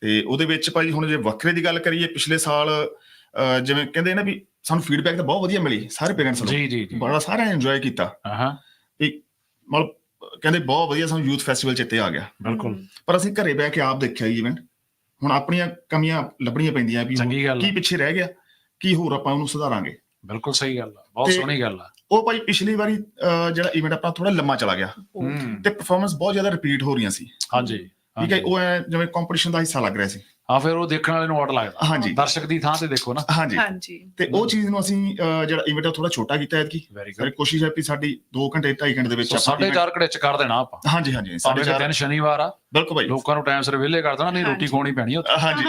ਤੇ ਉਹਦੇ ਵਿੱਚ ਭਾਈ ਹੁਣ ਜੇ ਵੱਖਰੇ ਦੀ ਗੱਲ ਕਰੀਏ ਪਿਛਲੇ ਸਾਲ ਅਹ, ਜਿਵੇਂ ਕਹਿੰਦੇ ਨਾ ਵੀ ਸਾਨੂੰ ਫੀਡਬੈਕ ਤਾਂ ਬਹੁਤ ਵਧੀਆ ਮਿਲੀ ਸਾਰੇ ਪੇਰੈਂਟਸ ਨੂੰ। ਜੀ ਜੀ ਜੀ। ਬੜਾ ਸਾਰਿਆਂ ਨੇ ਇੰਜੋਏ ਕੀਤਾ। ਹਾਂ ਹਾਂ। ਮਤਲਬ ਕਹਿੰਦੇ ਬਹੁਤ ਵਧੀਆ ਸਾਨੂੰ ਯੂਥ ਫੈਸਟੀਵਲ ਚਿੱਤੇ ਆ ਗਿਆ। ਬਿਲਕੁਲ। ਪਰ ਅਸੀਂ ਘਰੇ ਬਹਿ ਕੇ ਆਪ ਦੇਖਿਆ ਜੀ ਇਵੈਂਟ ਹੁਣ ਆਪਣੀਆਂ ਕਮੀਆਂ ਲੱਭਣੀਆਂ ਪੈਂਦੀਆਂ ਵੀ ਚੰਗੀ ਗੱਲ ਕੀ ਪਿੱਛੇ ਰਹਿ ਗਿਆ ਕੀ ਹੋਰ ਆਪਾਂ ਉਹਨੂੰ ਸੁਧਾਰਾਂਗੇ। ਬਿਲਕੁਲ ਸਹੀ ਗੱਲ ਆ ਬਹੁਤ ਸੋਹਣੀ ਗੱਲ ਆ। ਉਹ ਭਾਈ ਪਿਛਲੀ ਵਾਰੀ ਜਿਹੜਾ ਇਵੈਂਟ ਆਪਣਾ ਥੋੜਾ ਲੰਮਾ ਚਲਾ ਗਿਆ। ਤੇ ਪਰਫਾਰਮੈਂਸ ਬਹੁਤ ਜ਼ਿਆਦਾ ਰਿਪੀਟ ਹੋ ਰਹੀਆਂ ਸੀ। ਹਾਂਜੀ ਠੀਕ ਹੈ। ਉਹ ਜਿਵੇਂ ਕੰਪੀਟੀਸ਼ਨ ਦਾ ਹਿੱਸਾ ਲੱਗ ਰਿਹਾ ਸੀ। ਹਾਂ ਫਿਰ ਉਹ ਦੇਖਣ ਵਾਲੇ ਨੂੰ ਆਟ ਲੱਗਦਾ ਹਾਂਜੀ। ਦਰਸ਼ਕ ਦੀ ਥਾਂ ਤੇ ਦੇਖੋ ਨਾ। ਹਾਂਜੀ। ਹਾਂਜੀ। ਤੇ ਉਹ ਚੀਜ਼ ਨੂੰ ਅਸੀਂ ਜਿਹੜਾ ਇਵੈਂਟ ਥੋੜਾ ਛੋਟਾ ਕੀਤਾ ਹੈ ਕਿ ਵੈਰੀ ਸਾਡੀ ਕੋਸ਼ਿਸ਼ ਹੈ ਕਿ ਸਾਡੀ 2 ਘੰਟੇ 2.5 ਘੰਟੇ ਦੇ ਵਿੱਚ ਸੋ ਸਾਢੇ event- ਚਾਰ ਘੜੇ ਚ ਕਰ ਦੇਣਾ ਆਪਾਂ। ਹਾਂਜੀ ਹਾਂਜੀ। ਸਾਢੇ ਕਿ ਚਾਰ ਦਿਨ ਸ਼ਨੀਵਾਰ ਆ। ਬਿਲਕੁਲ ਭਾਈ। ਲੋਕਾਂ ਨੂੰ ਟਾਈਮ ਸਿਰ ਵਿਹਲੇ ਕਰ ਦੇਣਾ ਨਹੀਂ ਰੋਟੀ। ਖਵਾਉਣੀ ਪੈਣੀ ਆ ਉੱਥੇ। ਹਾਂਜੀ?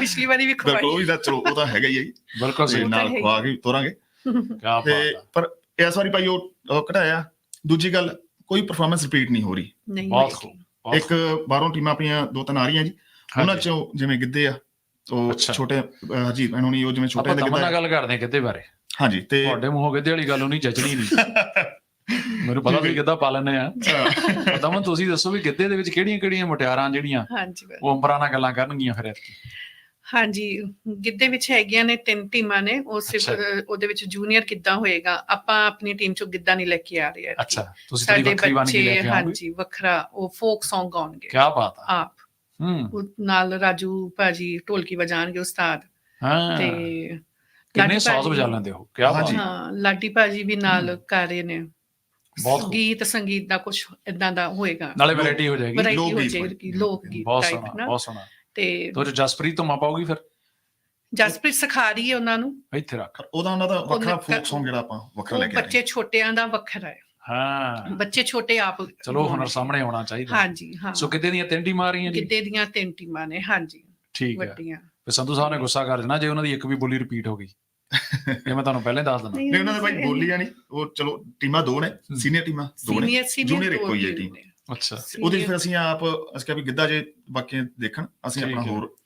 ਪਿਛਲੀ ਵਾਰੀ ਵੀ ਬਿਲਕੁਲ ਉਹ ਖਵਾਈ ਵੀ ਤਾਂ ਚਲੋ ਉਹ ਤਾਂ ਹੈਗਾ ਹੀ ਹੈ ਬਿਲਕੁਲ ਸਹੀ। ਨਾਲ। ਖਵਾ ਕੇ ਤੋਰਾਂਗੇ। ਬਾਤ ਆ ਪਰ ਇਸ ਵਾਰੀ ਭਾਈ ਉਹ ਘਟਾਇਆ। ਦੂਜੀ ਗੱਲ ਕੋਈ ਪਰਫਾਰਮੈਂਸ ਰਿਪੀਟ ਨਹੀਂ ਹੋ ਰਹੀ। ਨਹੀਂ ਬਹੁਤ ਹੋਏਗੀ। ਖੂਬ ਬਹੁਤ ਇੱਕ ਬਾਹਰੋਂ ਟੀਮਾਂ ਆਪਣੀਆਂ ਦੋ ਤਿੰਨ ਆ ਰਹੀਆਂ ਜੀ। ਉਹਨਾਂ। ਚੋਂ ਜਿਵੇਂ ਗਿੱਧੇ ਆ ਉਹ। ਛੋਟੇ ਹਰਜੀਤ ਹੋਣੀ ਉਹ ਜਿਵੇਂ ਛੋਟੇ ਆਪਾਂ ਦੇ ਦਮਨ ਨਾਲ ਗਿੱਧਾ ਗੱਲ ਕਰਦੇ ਹਾਂ ਕਿਤੇ ਬਾਰੇ ਹਾਂਜੀ ਤੇ ਤੁਹਾਡੇ ਮੂੰਹੋਂ ਕਿਤੇ ਵਾਲੀ ਗੱਲ ਨਹੀਂ ਜੱਜਣੀ [laughs] ਨਹੀਂ ਮੈਨੂੰ ਪਤਾ ਤੁਸੀਂ ਕਿੱਦਾਂ ਪਾ ਲੈਂਦੇ ਆ ਦਮਨ ਤੁਸੀਂ ਦੱਸੋ ਵੀ ਗਿੱਧੇ ਦੇ ਵਿੱਚ ਕਿਹੜੀਆਂ ਕਿਹੜੀਆਂ ਮੁਟਿਆਰਾਂ ਜਿਹੜੀਆਂ ਹਾਂਜੀ। ਉਹ ਅੰਬਰਾਂ ਨਾਲ ਗੱਲਾਂ ਕਰਨਗੀਆਂ ਫਿਰ? ਹਾਂਜੀ ਗਿੱਧੇ ਵਿੱਚ ਹੈਗੀਆਂ ਨੇ ਤਿੰਨ ਟੀਮਾਂ ਨੇ ਉਹ ਸਿਰਫ ਉਹਦੇ ਵਿੱਚ ਜੂਨੀਅਰ ਕਿੱਦਾਂ ਹੋਏਗਾ ਆਪਾਂ ਆਪਣੀ ਟੀਮ ਚੋਂ ਗਿੱਧਾ ਨਹੀਂ ਲੈ ਕੇ ਆ ਰਹੇ। ਅੱਛਾ ਤੁਸੀਂ ਵੱਖਰੀ ਵਾਨਗੀ ਲੈ ਕੇ ਆਓਗੇ ਹਾਂਜੀ ਵੱਖਰਾ ਉਹ ਫੋਕ Song ਗਾਉਣਗੇ ਕੀ ਬਾਤ ਆ ਆਪ ਹੂੰ। ਉਹ ਨਾਲ ਰਾਜੂ ਭਾਜੀ ਢੋਲਕੀ ਵਜਾਣਗੇ ਉਸਤਾਦ। ਹਾਂ। ਤੇ ਕਿੰਨੇ ਲਾਡੀ ਸਾਜ਼ ਭਾਜੀ- ਵਜਾ ਲੈਂਦੇ ਹੋ? ਕੀ ਬਾਤ ਹਾਂਜੀ। ਆ। ਹਾਂ। ਲਾਡੀ ਭਾਜੀ ਵੀ ਨਾਲ ਕਰ ਰਹੇ ਨੇ। ਬਹੁਤ ਖੂਬ। ਗੀਤ ਸੰਗੀਤ ਦਾ ਕੁਝ ਇਦਾਂ ਦਾ ਹੋਏਗਾ। ਨਾਲੇ ਵੈਰਾਈਟੀ ਹੋ ਜਾਏਗੀ। ਵੈਰਾਈਟੀ ਹੋ ਲੋਕ-ਗੀਤ ਜਾਏਗੀ ਲੋਕ ਗੀਤ ਬਹੁਤ ਟਾਈਪ ਸੋਹਣਾ ਨਾ? ਬਹੁਤ ਸੋਹਣਾ। ਤੇ ਤੋ ਜੋ ਜਸਪ੍ਰੀਤ ਤੋਂ ਪਾਉਗੀ ਫਿਰ? ਜਸਪ੍ਰੀਤ ਸਿਖਾ ਰਹੀ ਹੈ ਉਹਨਾਂ ਨੂੰ। ਇੱਥੇ ਰੱਖ। ਉਹਦਾ ਉਹਨਾਂ ਦਾ ਵੱਖਰਾ ਉਹਨੇ- ਫੋਕ Song ਜਿਹੜਾ ਆਪਾਂ ਵੱਖਰਾ ਲੈ ਉਹ ਕੇ ਆਏ ਬੱਚੇ ਛੋਟਿਆਂ ਦਾ ਵੱਖਰਾ ਹੈ। ਹਾਂ। ਬੱਚੇ ਛੋਟੇ ਆਪ ਚਲੋ ਹੁਨਰ। ਸਾਹਮਣੇ ਆਉਣਾ ਚਾਹੀਦਾ। ਹਾਂਜੀ ਹਾਂ। ਸੋ ਕਿਤੇ ਦੀਆਂ ਤਿੰਨ ਟੀਮਾਂ ਆ ਰਹੀਆਂ ਜੀ? ਗਿੱਧੇ ਦੀਆਂ ਤਿੰਨ ਟੀਮਾਂ ਨੇ ਹਾਂਜੀ। ਠੀਕ ਹੈ ਵੱਡੀਆਂ। ਫਿਰ ਸੰਧੂ ਸਾਹਿਬ ਨੇ ਗੁੱਸਾ ਕਰ ਦੇਣਾ ਜੇ ਉਹਨਾਂ ਦੀ ਇੱਕ ਵੀ ਬੋਲੀ ਰਿਪੀਟ ਹੋ ਗਈ। ਇਹ ਮੈਂ ਤੁਹਾਨੂੰ ਪਹਿਲਾਂ ਹੀ ਦੱਸ ਦਿੰਦਾ। ਨਹੀਂ ਉਹਨਾਂ ਦੇ ਭਾਈ ਬੋਲੀਆਂ ਨਹੀਂ ਉਹ ਚਲੋ ਟੀਮਾਂ ਦੋ ਨੇ ਸੀਨੀਅਰ ਟੀਮਾਂ ਦੋ ਨੇ junior ਇੱਕੋ ਹੀ ਹੈ team। ਅੱਛਾ। ਉਹਦੇ ਫਿਰ ਅਸੀਂ ਆਪ ਅਸੀਂ ਕਿਹਾ ਵੀ ਗਿੱਧਾ ਜੇ ਬਾਕੀ ਦੇਖਣ ਅਸੀਂ ਆਪਣਾ। ਹੋਰ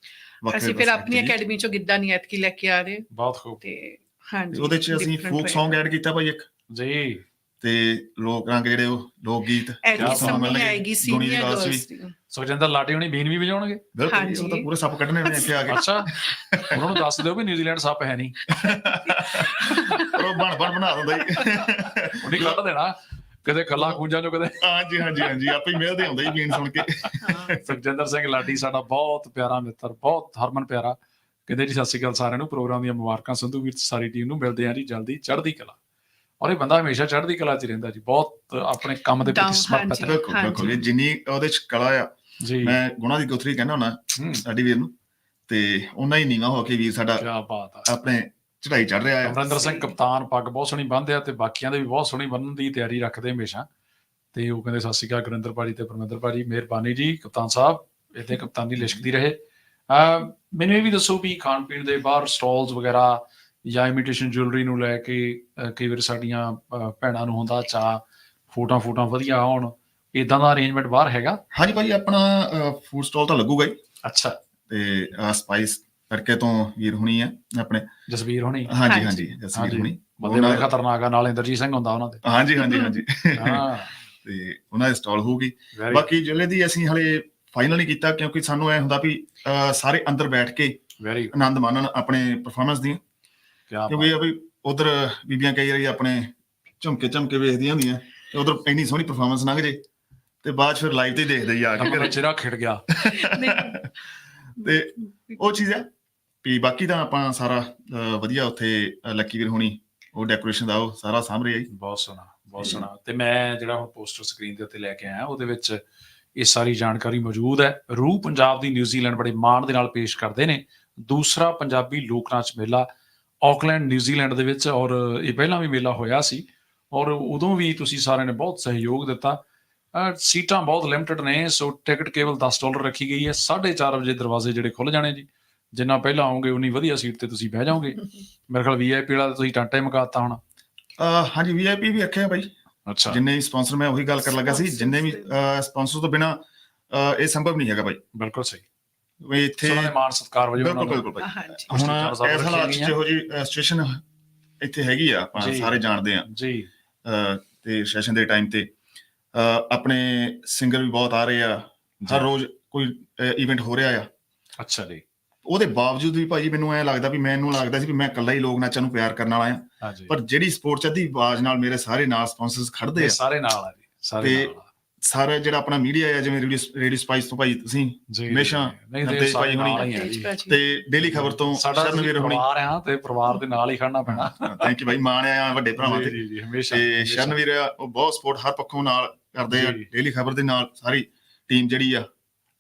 ਅਸੀਂ ਫਿਰ ਆਪਣੀ। ਅਕੈਡਮੀ ਚੋਂ ਗਿੱਧਾ ਨਹੀਂ ਐਤਕੀ ਲੈ ਕੇ ਆ ਰਹੇ। ਬਹੁਤ ਖੂਬ। ਤੇ ਹਾਂਜੀ ਉਹਦੇ 'ਚ ਅਸੀਂ ਫੋਕ। Song ਐਡ ਕੀਤਾ ਭਾਈ ਇੱਕ। ਜੀ। ਤੇ ਲੋਕ ਰੰਗ ਜਿਹੜੇ ਉਹ ਲੋਕ ਗੀਤ ਕਿਆ ਸਮਝ। ਆਏਗੀ ਸੀਨੀਅਰ ਗਰਲਸ ਸੁਖਜਿੰਦਰ ਲਾਟੀ ਹੁਣੀ ਬੀਨ ਵੀ ਵਜਾਉਣਗੇ? ਬਿਲਕੁਲ ਉਹ ਤਾਂ। ਪੂਰੇ ਸੱਪ ਕੱਢਣੇ ਨੇ ਇੱਥੇ ਆ ਕੇ। ਅੱਛਾ। ਉਹਨਾਂ ਨੂੰ ਦੱਸ ਦਿਓ ਵੀ ਨਿਊਜ਼ੀਲੈਂਡ ਸੱਪ ਹੈ ਨਹੀਂ। ਉਹ ਬਣ ਬਣ ਬਣਾ ਦਿੰਦਾ ਜੀ। ਉਹਨੇ ਕੱਢ ਦੇਣਾ। ਕਦੇ ਕੱਲਾ ਖੂੰਜਾਂ ਚੋਂ ਕਦੇ ਹਾਂਜੀ ਹਾਂਜੀ ਹਾਂਜੀ ਆਪੇ ਹੀ ਮਿਲਦੇ ਹੁੰਦੇ ਜੀ ਬੀਨ ਸੁਣ ਕੇ। ਹਾਂ। ਸੁਖਜਿੰਦਰ ਸਿੰਘ ਲਾਟੀ ਸਾਡਾ ਬਹੁਤ ਪਿਆਰਾ ਮਿੱਤਰ ਬਹੁਤ ਹਰਮਨ ਪਿਆਰਾ। ਕਹਿੰਦੇ ਜੀ ਸਤਿ ਸ਼੍ਰੀ ਅਕਾਲ ਸਾਰਿਆਂ ਨੂੰ। ਪ੍ਰੋਗਰਾਮ ਦੀਆਂ ਮੁਬਾਰਕਾਂ ਸੰਧੂ ਵੀਰ ਸਾਰੀ ਟੀਮ ਨੂੰ ਮਿਲਦੇ ਆਂ ਜੀ ਜਲਦੀ ਚੜ੍ਹਦੀ ਕਲਾ। ਔਰ ਇਹ ਬੰਦਾ ਹਮੇਸ਼ਾ ਚੜ੍ਹਦੀ ਕਲਾ 'ਚ ਹੀ ਰਹਿੰਦਾ ਜੀ ਬਹੁਤ ਆਪਣੇ ਕੰਮ ਦੇ ਪ੍ਰਤੀ ਸਮਰਪਿਤ। ਹੈ। ਬਿਲਕੁਲ ਬਿਲਕੁਲ। ਜਿੰਨੀ ਉਹਦੇ ਚ ਕਲਾ ਆ ਜੀ। ਮੈਂ ਗੁਣਾ ਦੀ ਗੁਥਰੀ ਕਹਿੰਦਾ ਹੁੰਦਾ ਹੂੰ। ਸਾਡੀ ਵੀਰ ਨੂੰ ਤੇ ਉਹਨਾਂ ਹੀ ਨੀਵਾ ਹੋ ਕੇ ਵੀਰ ਸਾਡਾ ਕੀ ਬਾਤ ਆ। ਆਪਣੇ ਚੜਾਈ ਚੜ ਰਿਹਾ ਆ ਅਮਰਿੰਦਰ ਸਿੰਘ ਕਪਤਾਨ ਪੱਗ ਬਹੁਤ ਸੋਹਣੀ ਬੰਨ੍ਹਦੇ ਆ ਤੇ ਬਾਕੀਆਂ ਦੇ ਵੀ ਬਹੁਤ ਸੋਹਣੀ ਬੰਨਣ ਦੀ ਤਿਆਰੀ ਰੱਖਦੇ ਹਮੇਸ਼ਾ। ਤੇ ਉਹ ਕਹਿੰਦੇ ਸਤਿ ਸ਼੍ਰੀ ਅਕਾਲ ਗੁਰਿੰਦਰ ਭਾਜੀ ਤੇ ਪਰਮਿੰਦਰ ਭਾਜੀ ਮਿਹਰਬਾਨੀ ਜੀ ਕਪਤਾਨ ਸਾਹਿਬ ਇੱਥੇ ਕਪਤਾਨੀ ਲਿਸ਼ਕਦੀ ਰਹੇ। ਮੈਨੂੰ ਇਹ ਵੀ ਦੱਸੋ ਵੀ ਖਾਣ ਪੀਣ ਦੇ ਬਾਹਰ ਸਟਾਲਸ ਵਗੈਰਾ ਜਾਂ ਇਮੀਟੇਸ਼ਨ ਜੁਐਲਰੀ ਨੂੰ ਲੈ ਕੇ ਕਈ ਵਾਰ ਸਾਡੀਆਂ ਭੈਣਾਂ ਨੂੰ ਹੁੰਦਾ ਚਾ ਫੋਟੋਆਂ ਫੋਟੋਆਂ ਵਧੀਆ ਆਉਣ ਇਦਾਂ ਦਾ ਅਰੇਂਜਮੈਂਟ ਬਾਹਰ ਹੈਗਾ? ਹਾਂਜੀ ਭਾਈ ਆਪਣਾ ਫੂਡ ਸਟਾਲ ਤਾਂ ਲੱਗੂਗਾ ਹੀ ਅੱਛਾ। ਤੇ ਸਪਾਈਸ ਕਰਕੇ ਤੋਂ ਵੀਰ ਹੁਣੀ ਆ ਆਪਣੇ। ਜਸਵੀਰ ਹੋਣੀ? ਹਾਂਜੀ ਹਾਂਜੀ। ਜਸਵੀਰ। ਹੁਣੀ। ਬੰਦੇ ਬੜੇ ਖਤਰਨਾਕ ਆ ਨਾਲ ਇੰਦਰਜੀਤ ਸਿੰਘ ਹੁੰਦਾ ਉਹਨਾਂ ਦੇ। ਹਾਂਜੀ ਹਾਂਜੀ ਹਾਂਜੀ। ਹਾਂ। ਤੇ ਉਹਨਾਂ ਦੇ ਸਟਾਲ ਹੋਊਗੀ। ਬਾਕੀ ਜ਼ਿਲ੍ਹੇ ਦੀ ਅਸੀਂ ਹਲੇ ਫਾਈਨਲ ਨਹੀਂ ਕੀਤਾ ਕਿਉਂਕਿ ਸਾਨੂੰ ਐ ਹੁੰਦਾ ਵੀ ਸਾਰੇ ਅੰਦਰ ਬੈਠ ਕੇ ਵੈਰੀ ਆਨੰਦ ਮਾਣਨ ਆਪਣੇ ਪਰਫਾਰਮੈਂਸ ਦੀ। ਕਿਉਂਕਿ ਇਹ ਵੀ ਉਧਰ ਬੀਬੀਆਂ ਕਈ ਵਾਰੀ ਆਪਣੇ ਝੁਮਕੇ ਝਮਕੇ ਵੇਖਦੀਆਂ ਹੁੰਦੀਆਂ ਤੇ ਉਧਰ ਇੰਨੀ ਸੋਹਣੀ ਪਰਫਾਰਮੈਂਸ ਲੰਘ ਜੇ ਤੇ ਬਾਅਦ ਫਿਰ ਲਾਈਵ ਤੇ ਦੇਖਦੇ ਆ ਕੇ ਘਰੇ। ਚਿਹਰਾ ਖਿੜ ਗਿਆ। [laughs] ਤੇ ਉਹ ਚੀਜ਼ ਹੈ ਵੀ ਬਾਕੀ ਤਾਂ ਆਪਾਂ ਸਾਰਾ ਵਧੀਆ ਉੱਥੇ ਲੱਕੀ ਵੀਰ ਹੋਣੀ ਉਹ ਡੈਕੋਰੇਸ਼ਨ ਦਾ ਉਹ ਸਾਰਾ ਸਾਹਮਣੇ ਆਈ ਬਹੁਤ ਸੋਹਣਾ ਬਹੁਤ ਸੋਹਣਾ। ਤੇ ਮੈਂ ਜਿਹੜਾ ਹੁਣ ਪੋਸਟਰ ਸਕਰੀਨ ਦੇ ਉੱਤੇ ਲੈ ਕੇ ਆਇਆ ਉਹਦੇ ਵਿੱਚ ਇਹ ਸਾਰੀ ਜਾਣਕਾਰੀ ਮੌਜੂਦ ਹੈ। ਰੂ ਪੰਜਾਬ ਦੀ ਨਿਊਜ਼ੀਲੈਂਡ ਬੜੇ ਮਾਣ ਦੇ ਨਾਲ ਪੇਸ਼ ਕਰਦੇ ਨੇ। ਦੂਸਰਾ ਪੰਜਾਬੀ ਲੋਕ ਨਾਚ ਮੇਲਾ ਆਕਲੈਂਡ ਨਿਊਜ਼ੀਲੈਂਡ ਦੇ ਵਿੱਚ ਔਰ ਇਹ ਪਹਿਲਾਂ ਵੀ ਮੇਲਾ ਹੋਇਆ ਸੀ ਔਰ ਉਦੋਂ ਵੀ ਤੁਸੀਂ ਸਾਰਿਆਂ ਨੇ ਬਹੁਤ ਸਹਿਯੋਗ ਦਿੱਤਾ। ਸੀਟਾਂ ਬਹੁਤ ਲਿਮਟਿਡ ਨੇ ਸੋ ਟਿਕਟ ਕੇਵਲ 10 ਡਾਲਰ ਰੱਖੀ ਗਈ ਹੈ। 4:30 ਵਜੇ ਦਰਵਾਜ਼ੇ ਜਿਹੜੇ ਖੁੱਲ ਜਾਣੇ ਜੀ। ਜਿੰਨਾ ਪਹਿਲਾਂ ਆਓਗੇ ਉਨੀ ਵਧੀਆ ਸੀਟ ਤੇ ਤੁਸੀਂ ਬਹਿ ਜਾਓਗੇ। ਮੇਰੇ ਖਿਆਲ ਵੀਆਈਪੀ ਵਾਲਾ ਤੁਸੀਂ ਟਾਂਟਾ ਹੀ ਮਕਾਤਾ ਹੋਣਾ। ਹਾਂਜੀ ਵੀਆਈਪੀ ਵੀ ਰੱਖਿਆ ਬਾਈ। ਅੱਛਾ। ਜਿੰਨੇ ਵੀ ਸਪਾਂਸਰ ਮੈਂ ਉਹੀ ਗੱਲ ਕਰਨ ਲੱਗਾ ਸੀ। ਜਿੰਨੇ ਵੀ ਸਪਾਂਸਰ ਤੋਂ ਬਿਨਾ ਇਹ ਸੰਭਵ ਨਹੀਂ ਹੈਗਾ ਬਾਈ। ਬਿਲਕੁਲ ਸਹੀ। ਵੀ ਇੱਥੇ ਉਹਨਾਂ ਦੇ ਮਾਣ ਸਤਕਾਰ ਵਜੋਂ ਬਿਲਕੁਲ ਉਹਨਾਂ ਨੂੰ ਬਿਲਕੁਲ ਬਾਈ ਹਾਂਜੀ। ਹੁਣ ਇਸ ਹਾਲਾਤ 'ਚ। ਜਿਹੋ ਜੀ ਸਿਚੁਏਸ਼ਨ ਇੱਥੇ ਹੈਗੀ ਆ ਆਪਾਂ। ਸਾਰੇ ਜਾਣਦੇ ਆ। ਜੀ। ਤੇ ਸੈਸ਼ਨ ਦੇ ਟਾਈਮ ਤੇ ਆਪਣੇ ਸਿੰਗਰ ਵੀ ਬਹੁਤ ਆ ਰਹੇ ਆ। ਹਰ ਰੋਜ਼ ਕੋਈ ਇਵੈਂਟ ਹੋ ਰਿਹਾ ਆ। ਅੱਛਾ ਜੀ। ਉਹਦੇ ਬਾਵਜੂਦ ਵੀ ਭਾਜੀ ਮੈਨੂੰ ਐ ਲੱਗਦਾ ਵੀ ਮੈਨੂੰ ਲੱਗਦਾ ਸੀ ਵੀ ਮੈਂ ਇਕੱਲਾ ਹੀ ਲੋਕ ਨਾਚਾਂ ਨੂੰ ਪਿਆਰ ਕਰਨ ਵਾਲਾ ਆ। ਪਰ ਜਿਹੜੀ ਸਪੋਰਟ ਚ ਅੱਧੀ ਆਵਾਜ਼ ਨਾਲ ਮੇਰੇ ਸਾਰੇ ਨਾਲ ਸਪਾਂਸਰਸ ਖੜਦੇ ਆ। ਸਾਰੇ ਨਾਲ ਆ ਜੀ ਸਾਰੇ ਨਾਲ। ਸਾਰਾ ਜਿਹੜਾ ਆਪਣਾ ਮੀਡੀਆ ਆ ਜਿਵੇਂ ਰੇਡੀਓ ਰੇਡੀਓ ਸਪਾਈਸ ਤੋਂ ਭਾਈ ਤੁਸੀਂ ਹਮੇਸ਼ਾ ਤੇ ਸਾਰੇ ਭਾਈ ਹੀ ਭਾਜੀ। ਤੇ ਡੇਲੀ ਖਬਰ ਤੋਂ ਸਾਡਾ ਸ਼ਰਨਵੀਰ ਹੋਣੀ। ਪਰਿਵਾਰ ਆ ਤੇ ਪਰਿਵਾਰ ਦੇ ਨਾਲ ਹੀ ਖੜਨਾ ਪੈਣਾ। ਥੈਂਕ ਯੂ ਭਾਈ ਮਾਣ ਆ ਵੱਡੇ ਭਰਾਵਾਂ ਤੇ। ਜੀ ਜੀ ਹਮੇਸ਼ਾ ਤੇ ਹਮੇਸ਼ਾ। ਸ਼ਰਨਵੀਰ ਆ ਉਹ ਬਹੁਤ ਸਪੋਰਟ ਹਰ ਪੱਖੋਂ ਨਾਲ ਕਰਦੇ ਆ। ਡੇਲੀ ਖਬਰ ਦੇ ਨਾਲ ਸਾਰੀ ਟੀਮ ਜਿਹੜੀ ਆ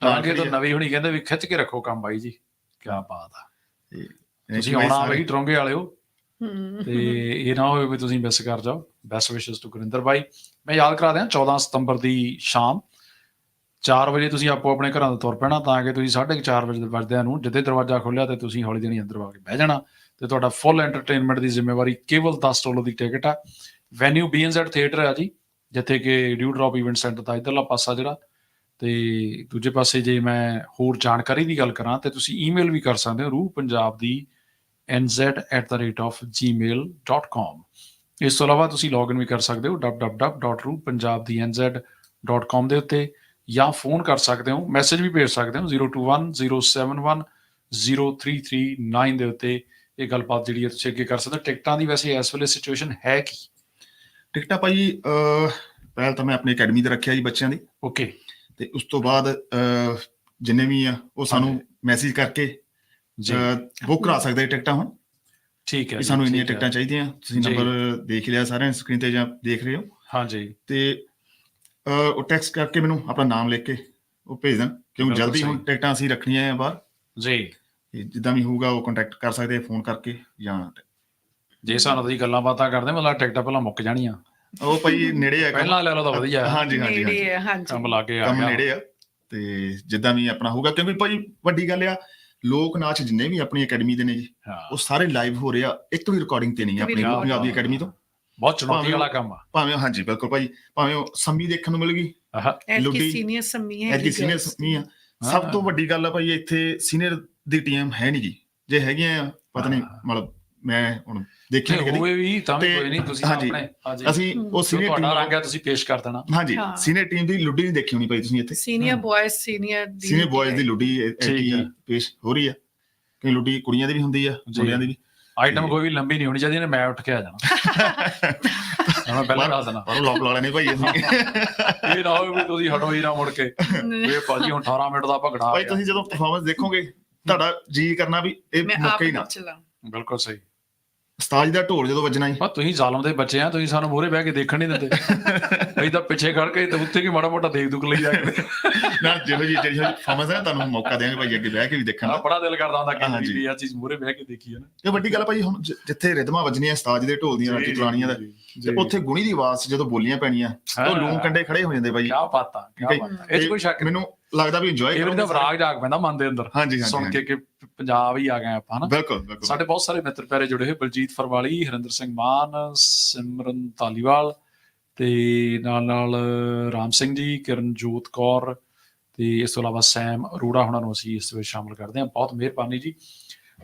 ਟਾਂਗੇ ਤੋਂ ਨਵੀਂ ਹੁਣੀ ਕਹਿੰਦੇ ਵੀ ਖਿੱਚ ਕੇ ਰੱਖੋ ਕੰਮ ਬਾਈ ਜੀ। ਕੀ ਬਾਤ ਆ। ਤੁਸੀਂ ਆਉਣਾ ਬਈ ਟਰੋਂਗੇ ਵਾਲਿਓ। ਤੇ ਇਹ ਨਾ ਹੋਵੇ ਵੀ ਤੁਸੀਂ ਮਿਸ ਕਰ ਜਾਓ। ਬੈਸਟ ਵਿਸ਼ੇਸ ਟੂ ਗੁਰਿੰਦਰ ਬਾਈ। ਮੈਂ ਯਾਦ ਕਰਾ ਦਿਆਂ 14 ਸਤੰਬਰ ਦੀ ਸ਼ਾਮ 4 ਵਜੇ ਤੁਸੀਂ ਆਪੋ ਆਪਣੇ ਘਰਾਂ ਤੋਂ ਤੁਰ ਪੈਣਾ, ਤਾਂ ਕਿ ਤੁਸੀਂ 4:30 ਵਜੇ ਦੇ ਵਜਦਿਆਂ ਨੂੰ ਜਿੱਦੇ ਦਰਵਾਜ਼ਾ ਖੋਲਿਆ ਤੇ ਤੁਸੀਂ ਹੌਲੀ ਦੇਣੀ ਅੰਦਰ ਆ ਕੇ ਬਹਿ ਜਾਣਾ। ਤੇ ਤੁਹਾਡਾ ਫੁੱਲ ਐਂਟਰਟੇਨਮੈਂਟ ਦੀ ਜ਼ਿੰਮੇਵਾਰੀ ਕੇਵਲ 10 ਡਾਲਰ ਦੀ ਟਿਕਟ ਆ। ਵੈਨਿਊ ਬੀਐਨਜ਼ੈਡ ਥੀਏਟਰ ਆ ਜੀ, ਜਿੱਥੇ ਕਿ ਡਿਊ ਡ੍ਰੌਪ ਇਵੈਂਟ ਸੈਂਟਰ ਦਾ ਇਧਰਲਾ ਪਾਸਾ ਜਿਹੜਾ। ਤੇ ਦੂਜੇ ਪਾਸੇ ਜੇ ਮੈਂ ਹੋਰ ਜਾਣਕਾਰੀ ਦੀ ਗੱਲ ਕਰਾਂ, ਤੇ ਤੁਸੀਂ ਈਮੇਲ ਵੀ ਕਰ ਸਕਦੇ ਹੋ ਰੂਹ ਪੰਜਾਬ ਦੀ nz@gmail.com ਇਸ ਤੋਂ ਇਲਾਵਾ ਤੁਸੀਂ ਲੌਗਇਨ ਵੀ ਕਰ ਸਕਦੇ ਹੋ www.rupunjabdnz.com ਦੇ ਉੱਤੇ ਜਾਂ ਫੋਨ ਕਰ ਸਕਦੇ ਹੋ ਮੈਸੇਜ ਵੀ ਭੇਜ ਸਕਦੇ ਹੋ 0210710339 ਦੇ ਉੱਤੇ ਇਹ ਗੱਲਬਾਤ ਜਿਹੜੀ ਹੈ ਤੁਸੀਂ ਅੱਗੇ ਕਰ ਸਕਦੇ ਹੋ। ਟਿਕਟਾਂ ਦੀ ਵੈਸੇ ਇਸ ਵੇਲੇ ਸਿਚੁਏਸ਼ਨ ਹੈ ਕੀ? ਟਿਕਟਾਂ ਭਾਈ ਪਹਿਲ ਤਾਂ ਮੈਂ ਆਪਣੀ ਅਕੈਡਮੀ ਤੇ ਰੱਖਿਆ ਜੀ ਬੱਚਿਆਂ ਦੀ। ਓਕੇ ਤੇ ਉਸ ਤੋਂ ਬਾਅਦ ਜਿੰਨੇ ਵੀ ਆ ਉਹ ਸਾਨੂੰ ਮੈਸੇਜ ਕਰਕੇ ਬੁੱਕ ਕਰਾ ਸਕਦੇ ਆ ਟਿਕਟਾਂ ਹੁਣ? ਠੀਕ ਹੈ ਕਿ ਸਾਨੂੰ ਇੰਨੀਆਂ। ਟਿਕਟਾਂ ਚਾਹੀਦੀਆਂ। ਤੁਸੀਂ। ਨੰਬਰ ਦੇਖ ਲਿਆ ਸਾਰਿਆਂ ਸਕਰੀਨ ਤੇ ਜਾਂ ਦੇਖ ਰਹੇ ਹੋ। ਹਾਂਜੀ ਤੇ ਉਹ ਟੈਕਸਟ ਕਰਕੇ ਮੈਨੂੰ ਆਪਣਾ ਨਾਮ ਲਿਖ ਕੇ ਉਹ ਭੇਜ ਦੇਣ। ਕਿਉਂਕਿ ਜਲਦੀ ਹੁਣ। ਟਿਕਟਾਂ ਅਸੀਂ ਰੱਖਣੀਆਂ ਆ ਬਾਹਰ। ਜੀ। ਤੇ ਜਿੱਦਾਂ ਵੀ ਹੋਊਗਾ ਉਹ ਕੰਟੈਕਟ ਕਰ ਸਕਦੇ ਆ ਫੋਨ ਕਰਕੇ ਜਾਂ ਜੇ ਸਾਨੂੰ ਤੁਸੀਂ ਗੱਲਾਂ ਬਾਤਾਂ ਕਰਦੇ ਮਤਲਬ ਟਿਕਟਾਂ ਪਹਿਲਾਂ ਮੁੱਕ ਜਾਣੀਆਂ। ਉਹ ਭਾਈ ਨੇੜੇ ਆ। ਪਹਿਲਾਂ ਲੈ ਲਓ ਤਾਂ ਵਧੀਆ। ਹੈ। ਹਾਂਜੀ ਹਾਂਜੀ। ਨੇੜੇ ਹੈ, ਹਾਂਜੀ। ਕੰਮ ਲਾਗੇ ਆ ਕੰਮ ਨੇੜੇ ਆ। ਤੇ ਜਿੱਦਾਂ ਵੀ ਆਪਣਾ ਹੋਊਗਾ ਕਿਉਂਕਿ ਭਾਈ ਵੱਡੀ ਗੱਲ ਆ ਲੋਕ ਨਾਚ ਜਿੰਨੇ ਵੀ ਆਪਣੀ ਅਕੈਡਮੀ ਦੇ ਨੇ ਜੀ ਹਾਂ। ਉਹ ਸਾਰੇ ਲਾਈਵ ਹੋ ਰਹੇ ਆ ਇੱਕ ਵੀ ਰਿਕਾਰਡਿੰਗ ਤੇ ਨਹੀਂ ਵੀ ਆਪਣੀ ਪੰਜਾਬ ਦੀ ਅਕੈਡਮੀ ਤੋਂ। ਬਹੁਤ ਚੁਣੌਤੀ ਵਾਲਾ ਕੰਮ ਆ। ਭਾਵੇਂ ਹਾਂਜੀ ਬਿਲਕੁਲ ਭਾਈ ਭਾਵੇਂ ਉਹ ਸੰਮੀ ਦੇਖਣ ਨੂੰ ਮਿਲ ਗਈ। ਲੁੱਡੀ- ਸੀਨੀਅਰ ਸੰਮੀ ਹੈ ਐਡੀ ਸੀਨੀਅਰ ਸੰਮੀ ਆ। ਸਭ ਤੋਂ ਵੱਡੀ ਗੱਲ ਆ ਭਾਈ ਇੱਥੇ ਸੀਨੀਅਰ ਦੀ ਟੀਮ ਹੈ ਨਹੀਂ ਜੀ। ਜੇ ਹੈਗੀਆਂ ਆ, ਪਤਾ ਨਹੀਂ ਹਾਂ। ਮਤਲਬ ਮੈਂ ਹੁਣ ਦੇਖਿਆ ਨਹੀਂ ਕਦੀ। ਹੋਵੇ ਵੀ ਤਾਂ ਵੀ ਕੋਈ ਨਹੀਂ ਤੁਸੀਂ। ਆਪਣੇ ਹਾਂਜੀ। ਅਸੀਂ। ਉਹ ਸੀਨੀਅਰ ਟੀਮ ਹੈ ਤੁਸੀਂ ਪੇਸ਼ ਕਰ ਦੇਣਾ। ਹਾਂਜੀ। ਸੀਨੀਅਰ ਟੀਮ ਦੀ ਲੁੱਡੀ ਨਹੀਂ ਦੇਖੀ ਹੋਣੀ ਭਾਈ ਤੁਸੀਂ ਇੱਥੇ। ਸੀਨੀਅਰ। ਬॉयਜ਼ ਸੀਨੀਅਰ ਦੀ ਸੀਨੀਅਰ ਬॉयਜ਼ ਦੀ ਲੁੱਡੀ। ਪੇਸ਼ ਹੋ ਰਹੀ ਆ ਕਿ ਲੁੱਡੀ ਕੁੜੀਆਂ ਦੀ ਵੀ ਹੁੰਦੀ ਆ। ਮੁੰਡਿਆਂ ਦੀ ਵੀ। ਆਈਟਮ ਕੋਈ ਵੀ ਲੰਬੀ ਨਹੀਂ ਹੋਣੀ ਚਾਹੀਦੀ ਨੇ ਮੈਂ ਉੱਠ ਕੇ ਆ ਜਾਣਾ। [laughs] ਮੈਂ ਪਹਿਲਾਂ ਦੱਸ ਦੇਣਾ। ਪਰ ਲੋਕ ਲੈਣੇ ਭਾਈ ਅਸੀਂ। ਇਹ ਨਾ ਹੋਵੇ ਵੀ ਤੁਸੀਂ ਹਟੋ ਹੀ ਨਾ ਮੁੜ ਕੇ। ਵੀ ਇਹ ਭਾਜੀ ਹੁਣ 18 ਮਿੰਟ ਦਾ ਭਗੜਾ ਭਾਈ ਗਿਆ ਤੁਸੀਂ ਜਦੋਂ ਪਰਫਾਰਮੈਂਸ ਦੇਖੋਗੇ ਤੁਹਾਡਾ ਜੀ ਕਰਨਾ ਵੀ ਇਹ ਮੁੱਕੇ ਹੀ ਨਾ। ਬਿਲਕੁਲ ਸਹੀ। ਉਸਤਾਦ ਜੀ ਦਾ ਢੋਲ ਜਦੋਂ ਵੱਜਣਾ ਜੀ ਪਰ ਤੁਸੀਂ ਜ਼ਾਲਮ ਦੇ ਬੱਚੇ ਆ ਤੁਸੀਂ ਸਾਨੂੰ ਮੂਹਰੇ ਬਹਿ ਕੇ ਦੇਖਣ ਨਹੀਂ ਦਿੰਦੇ। ਅਸੀਂ ਤਾਂ ਪਿੱਛੇ ਖੜ ਕੇ ਤੇ ਉੱਤੇ ਕੀ ਮਾੜਾ ਮੋਟਾ ਦੇਖ ਦੁੱਖ ਲਈ ਜਾਂਦੇ ਨਾ ਜਿਹੋ ਜੀ ਜਿਹੜੀ ਫਰਮਾਇਸ਼ ਹੈ ਤੁਹਾਨੂੰ ਮੌਕਾ ਦੇਵਾਂਗੇ ਭਾਈ ਅੱਗੇ ਬਹਿ ਕੇ ਵੀ ਦੇਖਣ ਆ ਦਾ ਬੜਾ ਦਿਲ ਕਰਦਾ ਹੁੰਦਾ ਕਿ ਹਾਂਜੀ। ਵੀ ਇਹ ਚੀਜ਼ ਮੂਹਰੇ ਬਹਿ ਕੇ ਦੇਖੀਏ ਨਾ। ਇਹ ਵੱਡੀ ਗੱਲ ਆ ਭਾਈ ਹੁਣ ਜ- ਜਿੱਥੇ ਰਿਦਮਾਂ ਵੱਜਣੀਆਂ ਉਸਤਾਦ ਜੀ ਦੇ ਢੋਲ ਦੀਆਂ ਰਾਟੀ ਚਲਾਣੀਆਂ ਦਾ। ਤੇ ਉੱਥੇ ਗੁਣੀ ਦੀ ਆਵਾਜ਼ 'ਚ ਜਦੋਂ ਬੋਲੀਆਂ ਪੈਣੀਆਂ ਤੇ ਉਹ ਲੂਮ ਕੰਡੇ ਖੜੇ ਹੋ ਜਾਂਦੇ ਭਾਈ। ਕੀ ਬਾਤਾਂ ਕੀ। ਬਾਤਾਂ ਇਹ 'ਚ ਕੋਈ ਸ਼ੱਕ ਮੈਨੂੰ ਲੱਗਦਾ ਵੀ ਇੰਜੋਏ ਇਹ ਵੀ ਤਾਂ ਵਿਰਾਗ ਜਾਗ ਪੈਂਦਾ ਮਨ ਦੇ ਅੰਦਰ। ਹਾਂਜੀ ਹਾਂਜੀ ਸੁਣ ਕੇ ਕਿ ਪੰਜਾਬ ਹੀ ਆ ਗਏ ਆਪਾਂ ਹਨਾ? ਬਿਲਕੁਲ ਬਿਲਕੁਲ। ਸਾਡੇ ਬਹੁਤ ਸਾਰੇ ਮਿੱਤਰ ਪਿਆਰੇ ਜੁੜੇ ਹੋਏ ਬਲਜੀਤ ਫਰਵਾਲੀ ਹਰਿੰਦਰ ਸਿੰਘ ਮਾਨ ਸਿਮਰਨ ਧਾਲੀਵਾਲ ਤੇ ਨਾਲ ਨਾਲ ਰਾਮ ਸਿੰਘ ਜੀ ਕਿਰਨਜੋਤ ਕੌਰ ਤੇ ਇਸ ਤੋਂ ਇਲਾਵਾ ਸੈਮ ਅਰੋੜਾ ਹੁਣਾਂ ਨੂੰ ਅਸੀਂ ਇਸ ਵਿੱਚ ਸ਼ਾਮਲ ਕਰਦੇ ਹਾਂ। ਬਹੁਤ ਮਿਹਰਬਾਨੀ ਜੀ।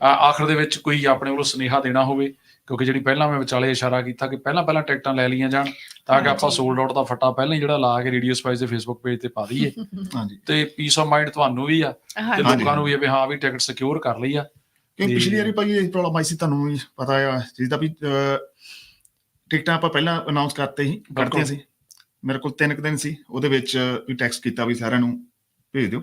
ਆਖਰ ਦੇ ਵਿੱਚ ਕੋਈ ਆਪਣੇ ਵੱਲੋਂ ਸੁਨੇਹਾ ਦੇਣਾ ਹੋਵੇ ਕਿਉਂਕਿ ਜਿਹੜੀ ਪਹਿਲਾਂ ਮੈਂ ਵਿਚਾਲੇ ਇਸ਼ਾਰਾ ਕੀਤਾ ਕਿ ਪਹਿਲਾਂ ਪਹਿਲਾਂ ਟਿਕਟਾਂ ਲੈ ਲਈਆਂ ਜਾਣ ਤਾਂ ਕਿ ਆਪਾਂ। ਸੋਲਡ ਆਊਟ ਦਾ ਫੱਟਾ ਪਹਿਲਾਂ ਹੀ ਜਿਹੜਾ ਲਾ ਕੇ ਰੇਡੀਓ ਸਪਾਈਸ ਦੇ ਫੇਸਬੁੱਕ ਪੇਜ ਤੇ ਪਾ ਦਈਏ [laughs] ਹਾਂਜੀ ਤੇ ਪੀਸ ਆਫ ਮਾਈਂਡ ਤੁਹਾਨੂੰ ਵੀ ਆ ਤੇ। ਲੋਕਾਂ ਨੂੰ ਵੀ ਆ ਵੀ ਹਾਂ ਵੀ ਟਿਕਟ ਸਿਕਿਉਰ ਕਰ ਲਈ ਆ ਕਿਉਂਕਿ ਤੇ- ਪਿਛਲੀ ਵਾਰੀ ਭਾਈ ਇਹ ਪ੍ਰੋਬਲਮ ਆਈ ਸੀ ਤੁਹਾਨੂੰ ਵੀ ਪਤਾ ਆ ਜਿੱਦਾਂ ਵੀ ਅਹ, ਟਿਕਟਾਂ ਆਪਾਂ ਪਹਿਲਾਂ ਅਨਾਉਂਸ ਕਰਤੇ ਹੀ ਕਰਤੀਆਂ ਸੀ ਮੇਰੇ ਕੋਲ ਤਿੰਨ ਕੁ ਦਿਨ ਸੀ ਉਹਦੇ ਵਿੱਚ ਵੀ ਟੈਕਸਟ ਕੀਤਾ ਵੀ ਸਾਰਿਆਂ ਨੂੰ ਭੇਜ ਦਿਓ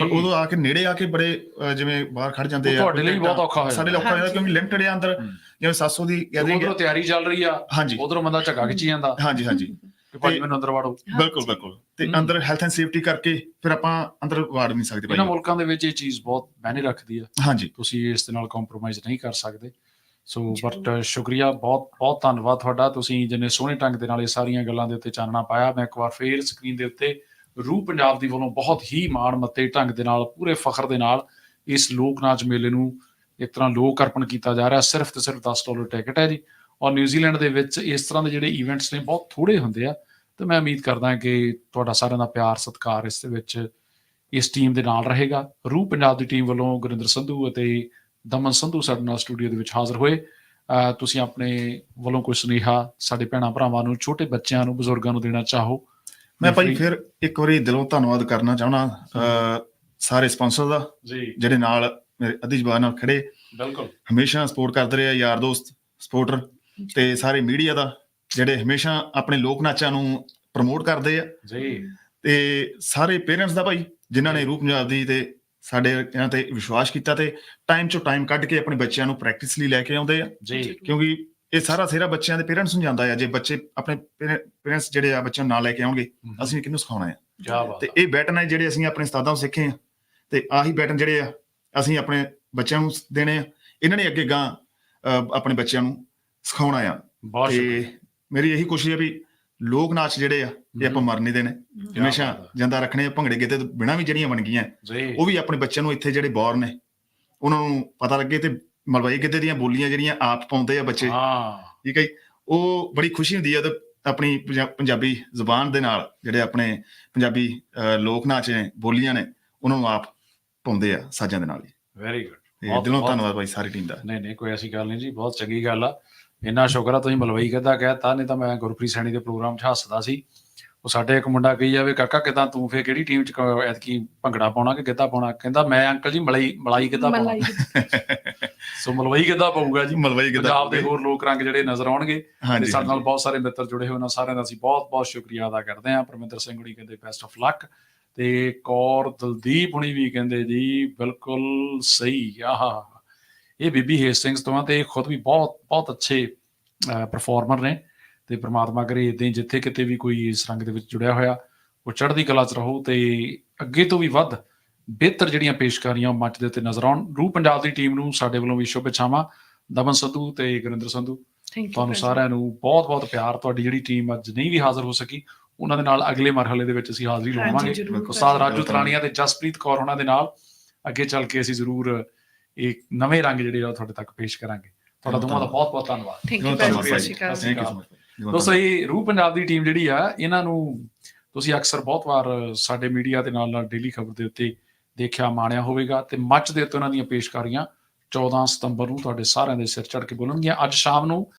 ਪਰ ਉਦੋਂ ਆ ਕੇ ਨੇੜੇ ਆ ਕੇ ਬੜੇ ਜਿਵੇਂ ਬਾਹਰ ਖੜ ਜਾਂਦੇ ਉਹ ਤੁਹਾਡੇ ਲਈ ਬਹੁਤ ਔਖਾ ਹੋਇਆ। ਸਾਡੇ ਲਈ ਔਖਾ ਹੋਇਆ। ਕਿਉਂਕਿ ਲਿਮਟਡ ਆ ਅੰਦਰ। ਜਿਵੇਂ 700 ਦੀ ਗੈਦਰਿੰਗ ਉਧਰੋਂ ਤਿਆਰੀ ਚੱਲ ਰਹੀ ਆ ਹਾਂਜੀ। ਉਧਰੋਂ ਬੰਦਾ ਝੱਗਾ ਖਿੱਚੀ ਜਾਂਦਾ। ਹਾਂਜੀ ਹਾਂਜੀ। ਕਿ ਭਾਈ ਤੇ- ਮੈਨੂੰ ਅੰਦਰ ਵਾੜੋ। ਬਿਲਕੁਲ ਬਿਲਕੁਲ। ਤੇ। ਅੰਦਰ ਹੈਲਥ ਐਂਡ ਸੇਫਟੀ ਕਰਕੇ ਫਿਰ ਆਪਾਂ ਅੰਦਰ ਵਾੜ ਨਹੀਂ ਸਕਦੇ ਇਹਨਾਂ ਭਾਈ ਮੁਲਕਾਂ ਦੇ ਵਿੱਚ ਇਹ ਚੀਜ਼ ਬਹੁਤ ਮਾਇਨੇ ਰੱਖਦੀ ਆ। ਹਾਂਜੀ। ਤੁਸੀਂ ਇਸ ਦੇ ਨਾਲ ਕੰਪਰੋਮਾਈਜ਼ ਨਹੀਂ ਕਰ ਸਕਦੇ। ਸੋ ਬਟ ਸ਼ੁਕਰੀਆ ਬਹੁਤ ਬਹੁਤ ਧੰਨਵਾਦ ਤੁਹਾਡਾ। ਤੁਸੀਂ ਜਿੰਨੇ ਸੋਹਣੇ ਢੰਗ ਦੇ ਨਾਲ ਇਹ ਸਾਰੀਆਂ ਗੱਲਾਂ ਦੇ ਉੱਤੇ ਚਾਨਣਾ ਪਾਇਆ। ਮੈਂ ਇੱਕ ਵਾਰ ਫੇਰ ਸਕਰੀਨ ਦੇ ਉੱਤੇ ਰੂਹ ਪੰਜਾਬ ਦੀ ਵੱਲੋਂ ਬਹੁਤ ਹੀ ਮਾਣ ਮੱਤੇ ਢੰਗ ਦੇ ਨਾਲ ਪੂਰੇ ਫਖਰ ਦੇ ਨਾਲ ਇਸ ਲੋਕ ਨਾਚ ਮੇਲੇ ਨੂੰ ਇੱਕ ਤਰ੍ਹਾਂ ਲੋਕ ਅਰਪਣ ਕੀਤਾ ਜਾ ਰਿਹਾ ਸਿਰਫ ਤੇ ਸਿਰਫ 10 ਡਾਲਰ ਟਿਕਟ ਹੈ ਜੀ। ਔਰ ਨਿਊਜ਼ੀਲੈਂਡ ਦੇ ਵਿੱਚ ਇਸ ਤਰ੍ਹਾਂ ਦੇ ਜਿਹੜੇ ਇਵੈਂਟਸ ਨੇ ਬਹੁਤ ਥੋੜੇ ਹੁੰਦੇ ਆ ਤੇ ਮੈਂ ਉਮੀਦ ਕਰਦਾ ਕਿ ਤੁਹਾਡਾ ਸਾਰਿਆਂ ਦਾ ਪਿਆਰ ਸਤਿਕਾਰ ਇਸ ਦੇ ਵਿੱਚ ਇਸ ਟੀਮ ਦੇ ਨਾਲ ਰਹੇਗਾ। ਰੂਹ ਪੰਜਾਬ ਦੀ ਟੀਮ ਵੱਲੋਂ ਗੁਰਿੰਦਰ ਸੰਧੂ ਅਤੇ ਦਮਨ ਸੰਧੂ ਸਾਡੇ ਨਾਲ ਸਟੂਡੀਓ ਦੇ ਵਿੱਚ ਹਾਜ਼ਰ ਹੋਏ। ਤੁਸੀਂ ਆਪਣੇ ਵੱਲੋਂ ਕੋਈ ਸੁਨੇਹਾ ਸਾਡੇ ਭੈਣਾਂ ਭਰਾਵਾਂ ਨੂੰ ਛੋਟੇ ਬੱਚਿਆਂ ਨੂੰ ਬਜ਼ੁਰਗਾਂ ਨੂੰ ਦੇਣਾ ਚਾਹੋ? ਮੈਂ ਭਾਈ ਫਿਰ ਇੱਕ ਵਾਰੀ ਦਿਲੋਂ ਧੰਨਵਾਦ ਕਰਨਾ ਚਾਹਣਾ ਸਾਰੇ ਸਪਾਂਸਰ ਦਾ ਜੀ। ਜਿਹੜੇ ਨਾਲ ਮੇਰੇ ਅੱਧੀ ਜ਼ਬਾਨ ਨਾਲ ਖੜੇ। ਬਿਲਕੁਲ। ਹਮੇਸ਼ਾ ਸਪੋਰਟ ਕਰਦੇ ਰਹੇ ਆ, ਯਾਰ ਦੋਸਤ ਸਪੋਰਟਰ ਤੇ ਸਾਰੇ ਮੀਡੀਆ ਦਾ ਜਿਹੜੇ ਹਮੇਸ਼ਾ ਆਪਣੇ ਲੋਕ ਨਾਚਾਂ ਨੂੰ ਪ੍ਰਮੋਟ ਕਰਦੇ ਆ। ਜੀ। ਤੇ ਸਾਰੇ ਪੇਰੈਂਟਸ ਦਾ ਭਾਈ ਜਿਨ੍ਹਾਂ ਨੇ ਰੂਪ ਪੰਜਾਬ ਦੀ ਤੇ ਸਾਡੇ ਇਹਨਾਂ ਤੇ ਵਿਸ਼ਵਾਸ ਕੀਤਾ ਤੇ ਟਾਈਮ ਚੋਂ ਟਾਈਮ ਕੱਢ ਕੇ ਆਪਣੇ ਬੱਚਿਆਂ ਨੂੰ ਪ੍ਰੈਕਟਿਸ ਲਈ ਲੈ ਕੇ ਆਉਂਦੇ ਆ। ਜੀ। ਕਿਉਂਕਿ ਇਹ ਸਾਰਾ ਸਿਹਰਾ ਬੱਚਿਆਂ ਦੇ ਪੇਰੈਂਟਸ ਨੂੰ ਜਾਂਦਾ ਆ। ਜੇ ਬੱਚੇ ਆਪਣੇ ਪੇਰੈਂਟਸ ਜਿਹੜੇ ਆ ਬੱਚਿਆਂ ਨੂੰ ਨਾਲ ਲੈ ਕੇ ਆਉਣਗੇ ਅਸੀਂ ਕਿਹਨੂੰ ਸਿਖਾਉਣਾ ਆ? ਤੇ ਇਹ ਬੈਟਨ ਹੈ ਜਿਹੜੇ ਅਸੀਂ ਆਪਣੇ ਉਸਤਾਦਾਂ ਤੋਂ ਸਿੱਖੇ ਆ। ਤੇ ਆਹੀ ਬੈਟਨ ਜਿਹੜੇ ਆ ਅਸੀਂ ਆਪਣੇ ਬੱਚਿਆਂ ਨੂੰ ਦੇਣੇ ਆ। ਇਹਨਾਂ ਨੇ ਅੱਗੇ ਗਾਂ ਆਪਣੇ ਬੱਚਿਆਂ ਨੂੰ ਸਿਖਾਉਣਾ ਆ। ਬਹੁਤ ਸ਼ੁਕਰੀਆ। ਤੇ ਮੇਰੀ ਇਹੀ ਕੋਸ਼ਿਸ਼ ਹੈ ਵੀ ਲੋਕ ਨਾਚ ਜਿਹੜੇ ਆ ਇਹ ਆਪਾਂ ਮਰ ਨਹੀਂ ਦੇਣੇ। ਹਮੇਸ਼ਾ। ਜਿੰਦਾ ਰੱਖਣੇ ਆ। ਭੰਗੜੇ ਗਿੱਧੇ ਤੋਂ ਬਿਨਾਂ ਵੀ ਜਿਹੜੀਆਂ ਬਣ ਗਈਆਂ। ਉਹ ਵੀ ਆਪਣੇ ਬੱਚਿਆਂ ਨੂੰ ਇੱਥੇ ਜਿਹੜੇ ਬੌਰ ਨੇ ਉਹਨਾਂ ਨੂੰ ਪਤਾ ਲੱਗੇ ਤੇ ਮਲਵਈ ਗਿੱਧੇ ਦੀਆਂ ਬੋਲੀਆਂ ਜਿਹੜੀਆਂ ਆਪ ਪਾਉਂਦੇ ਆ ਬੱਚੇ। ਹਾਂ। ਠੀਕ ਹੈ ਜੀ। ਉਹ ਬੜੀ ਖੁਸ਼ੀ ਹੁੰਦੀ ਹੈ ਤੇ ਆਪਣੀ ਪੰਜਾ- ਪੰਜਾਬੀ ਜ਼ੁਬਾਨ ਦੇ ਨਾਲ ਜਿਹੜੇ ਆਪਣੇ ਪੰਜਾਬੀ ਅਹ, ਲੋਕ ਨਾਚ ਨੇ ਬੋਲੀਆਂ ਨੇ ਉਹਨਾਂ ਨੂੰ ਆਪ ਪਾਉਂਦੇ ਆ ਸਾਜ਼ਾਂ ਦੇ ਨਾਲ ਹੀ। ਵੈਰੀ ਗੁੱਡ ਦਿਲੋਂ ਧੰਨਵਾਦ ਭਾਈ ਸਾਰੀ ਟੀਮ ਦਾ। ਨਹੀਂ ਨਹੀਂ ਕੋਈ ਐਸੀ ਗੱਲ ਨਹੀਂ ਜੀ ਬਹੁਤ ਚੰਗੀ ਗੱਲ ਆ। ਇੰਨਾ ਸ਼ੁਕਰ ਆ ਤੁਸੀਂ ਮਲਵਈ ਕਿੱਦਾਂ ਕਹਿਤਾ ਨਹੀਂ ਤਾਂ ਮੈਂ ਗੁਰਪ੍ਰੀਤ ਸੈਣੀ ਦੇ ਪ੍ਰੋਗਰਾਮ 'ਚ ਹੱਸਦਾ ਸੀ। ਉਹ ਸਾਡੇ ਇੱਕ ਮੁੰਡਾ ਕਹੀ ਜਾਵੇ ਕਾਕਾ ਕਿਦਾਂ ਤੂੰ ਫੇਰ ਕਿਹੜੀ ਟੀਮ 'ਚ ਕ- ਐਤਕੀ ਭੰਗੜਾ ਪਾਉਣਾ ਕਿ ਕਿੱਦਾਂ ਪਾਉਣਾ? ਕਹਿੰਦਾ ਮੈਂ ਅੰਕਲ ਜੀ ਮਲਾਈ ਮਲਾਈ ਕਿੱਦਾਂ ਪਾਉਣਾ। [laughs] ਸੋ ਮਲਵਈ ਕਿੱਦਾਂ ਪਾਊਗਾ ਜੀ। ਮਲਵਈ ਕਿੱਦਾਂ ਪੰਜਾਬ ਦੇ ਹੋਰ ਲੋਕ ਰੰਗ ਜਿਹੜੇ ਨਜ਼ਰ ਆਉਣਗੇ ਤੇ ਸਾਡੇ ਨਾਲ ਬਹੁਤ ਸਾਰੇ ਮਿੱਤਰ ਜੁੜੇ ਹੋਏ ਉਹਨਾਂ ਸਾਰਿਆਂ ਦਾ ਅਸੀਂ ਬਹੁਤ ਬਹੁਤ ਸ਼ੁਕਰੀਆ ਅਦਾ ਕਰਦੇ ਹਾਂ। ਪਰਮਿੰਦਰ ਸਿੰਘ ਹੁਣੀ ਕਹਿੰਦੇ ਬੈਸਟ ਆਫ ਲੱਕ ਤੇ ਕੌਰ ਦਲਦੀਪ ਹੁਣੀ ਵੀ ਕਹਿੰਦੇ ਜੀ ਬਿਲਕੁਲ ਸਹੀ ਆਹਾ ਇਹ ਬੀਬੀ ਹੇਸਟਿੰਗਸ ਤੋਂ ਤੇ ਇਹ ਖੁਦ ਵੀ ਬਹੁਤ ਬਹੁਤ ਅੱਛੇ ਪਰਫਾਰਮਰ ਨੇ ਤੇ ਪ੍ਰਮਾਤਮਾ ਕਰੇ ਇਦਾਂ ਜਿੱਥੇ ਕਿਤੇ ਵੀ ਕੋਈ ਇਸ ਰੰਗ ਦੇ ਵਿੱਚ ਜੁੜਿਆ ਹੋਇਆ ਉਹ ਚੜ੍ਹਦੀ ਕਲਾ 'ਚ ਰਹੋ ਤੇ ਅੱਗੇ ਤੋਂ ਵੀ ਵੱਧ ਬਿਹਤਰ ਜਿਹੜੀਆਂ ਪੇਸ਼ਕਾਰੀਆਂ ਉਹ ਮੰਚ ਦੇ ਉੱਤੇ ਨਜ਼ਰ ਆਉਣ। ਰੂ ਪੰਜਾਬ ਦੀ ਟੀਮ ਨੂੰ ਸਾਡੇ ਵੱਲੋਂ ਵੀ ਸ਼ੁਭ ਇੱਛਾਵਾਂ ਦਮਨ ਸੰਧੂ ਤੇ ਗੁਰਿੰਦਰ ਸੰਧੂ ਤੁਹਾਨੂੰ ਸਾਰਿਆਂ ਨੂੰ ਬਹੁਤ-ਬਹੁਤ ਪਿਆਰ। ਤੁਹਾਡੀ ਜਿਹੜੀ ਟੀਮ ਅੱਜ ਨਹੀਂ ਵੀ ਹਾਜ਼ਰ ਹੋ ਸਕੀ ਉਹਨਾਂ ਦੇ ਨਾਲ ਅਗਲੇ ਮਰਹਲੇ ਦੇ ਵਿੱਚ ਅਸੀਂ ਹਾਜ਼ਰੀ ਜ਼ਰੂਰ ਉਸਤਾਦ ਰਾਜੂ। ਤਰਾਣੀਆਂ ਤੇ ਜਸਪ੍ਰੀਤ ਕੌਰ ਉਹਨਾਂ ਦੇ ਨਾਲ ਅੱਗੇ ਚੱਲ ਕੇ ਅਸੀਂ ਜ਼ਰੂਰ ਇਹ ਨਵੇਂ ਰੰਗ ਜਿਹੜੇ ਆ ਤੁਹਾਡੇ ਤੱਕ ਪੇਸ਼ ਕਰਾਂਗੇ। ਤੁਹਾਡਾ ਦੋਵਾਂ ਦਾ ਬਹੁਤ-ਬਹੁਤ ਧੰਨਵਾਦ। ਥੈਂਕ ਯੂ ਸਤਿ ਸ਼੍ਰੀ ਅਕਾਲ। ਥੈਂਕ ਯੂ ਸੋ ਮਚ ਦੋਸਤੋ ਇਹ ਰੂਹ ਪੰਜਾਬ ਦੀ ਟੀਮ ਜਿਹੜੀ ਆ ਇਹਨਾਂ ਨੂੰ ਤੁਸੀਂ ਅਕਸਰ ਬਹੁਤ ਵਾਰ ਸਾਡੇ ਮੀਡੀਆ ਦੇ ਨਾਲ ਨਾਲ ਡੇਲੀ ਖਬਰ ਦੇ ਉੱਤੇ ਦੇਖਿਆ ਮਾਣਿਆ ਹੋਵੇਗਾ ਤੇ ਮੱਚ ਦੇ ਉੱਤੇ ਉਹਨਾਂ ਦੀਆਂ ਪੇਸ਼ਕਾਰੀਆਂ 14 ਸਤੰਬਰ ਨੂੰ ਤੁਹਾਡੇ ਸਾਰਿਆਂ ਦੇ ਸਿਰ ਚੜ ਕੇ ਬੋਲਣਗੀਆਂ। ਅੱਜ ਸ਼ਾਮ ਨੂੰ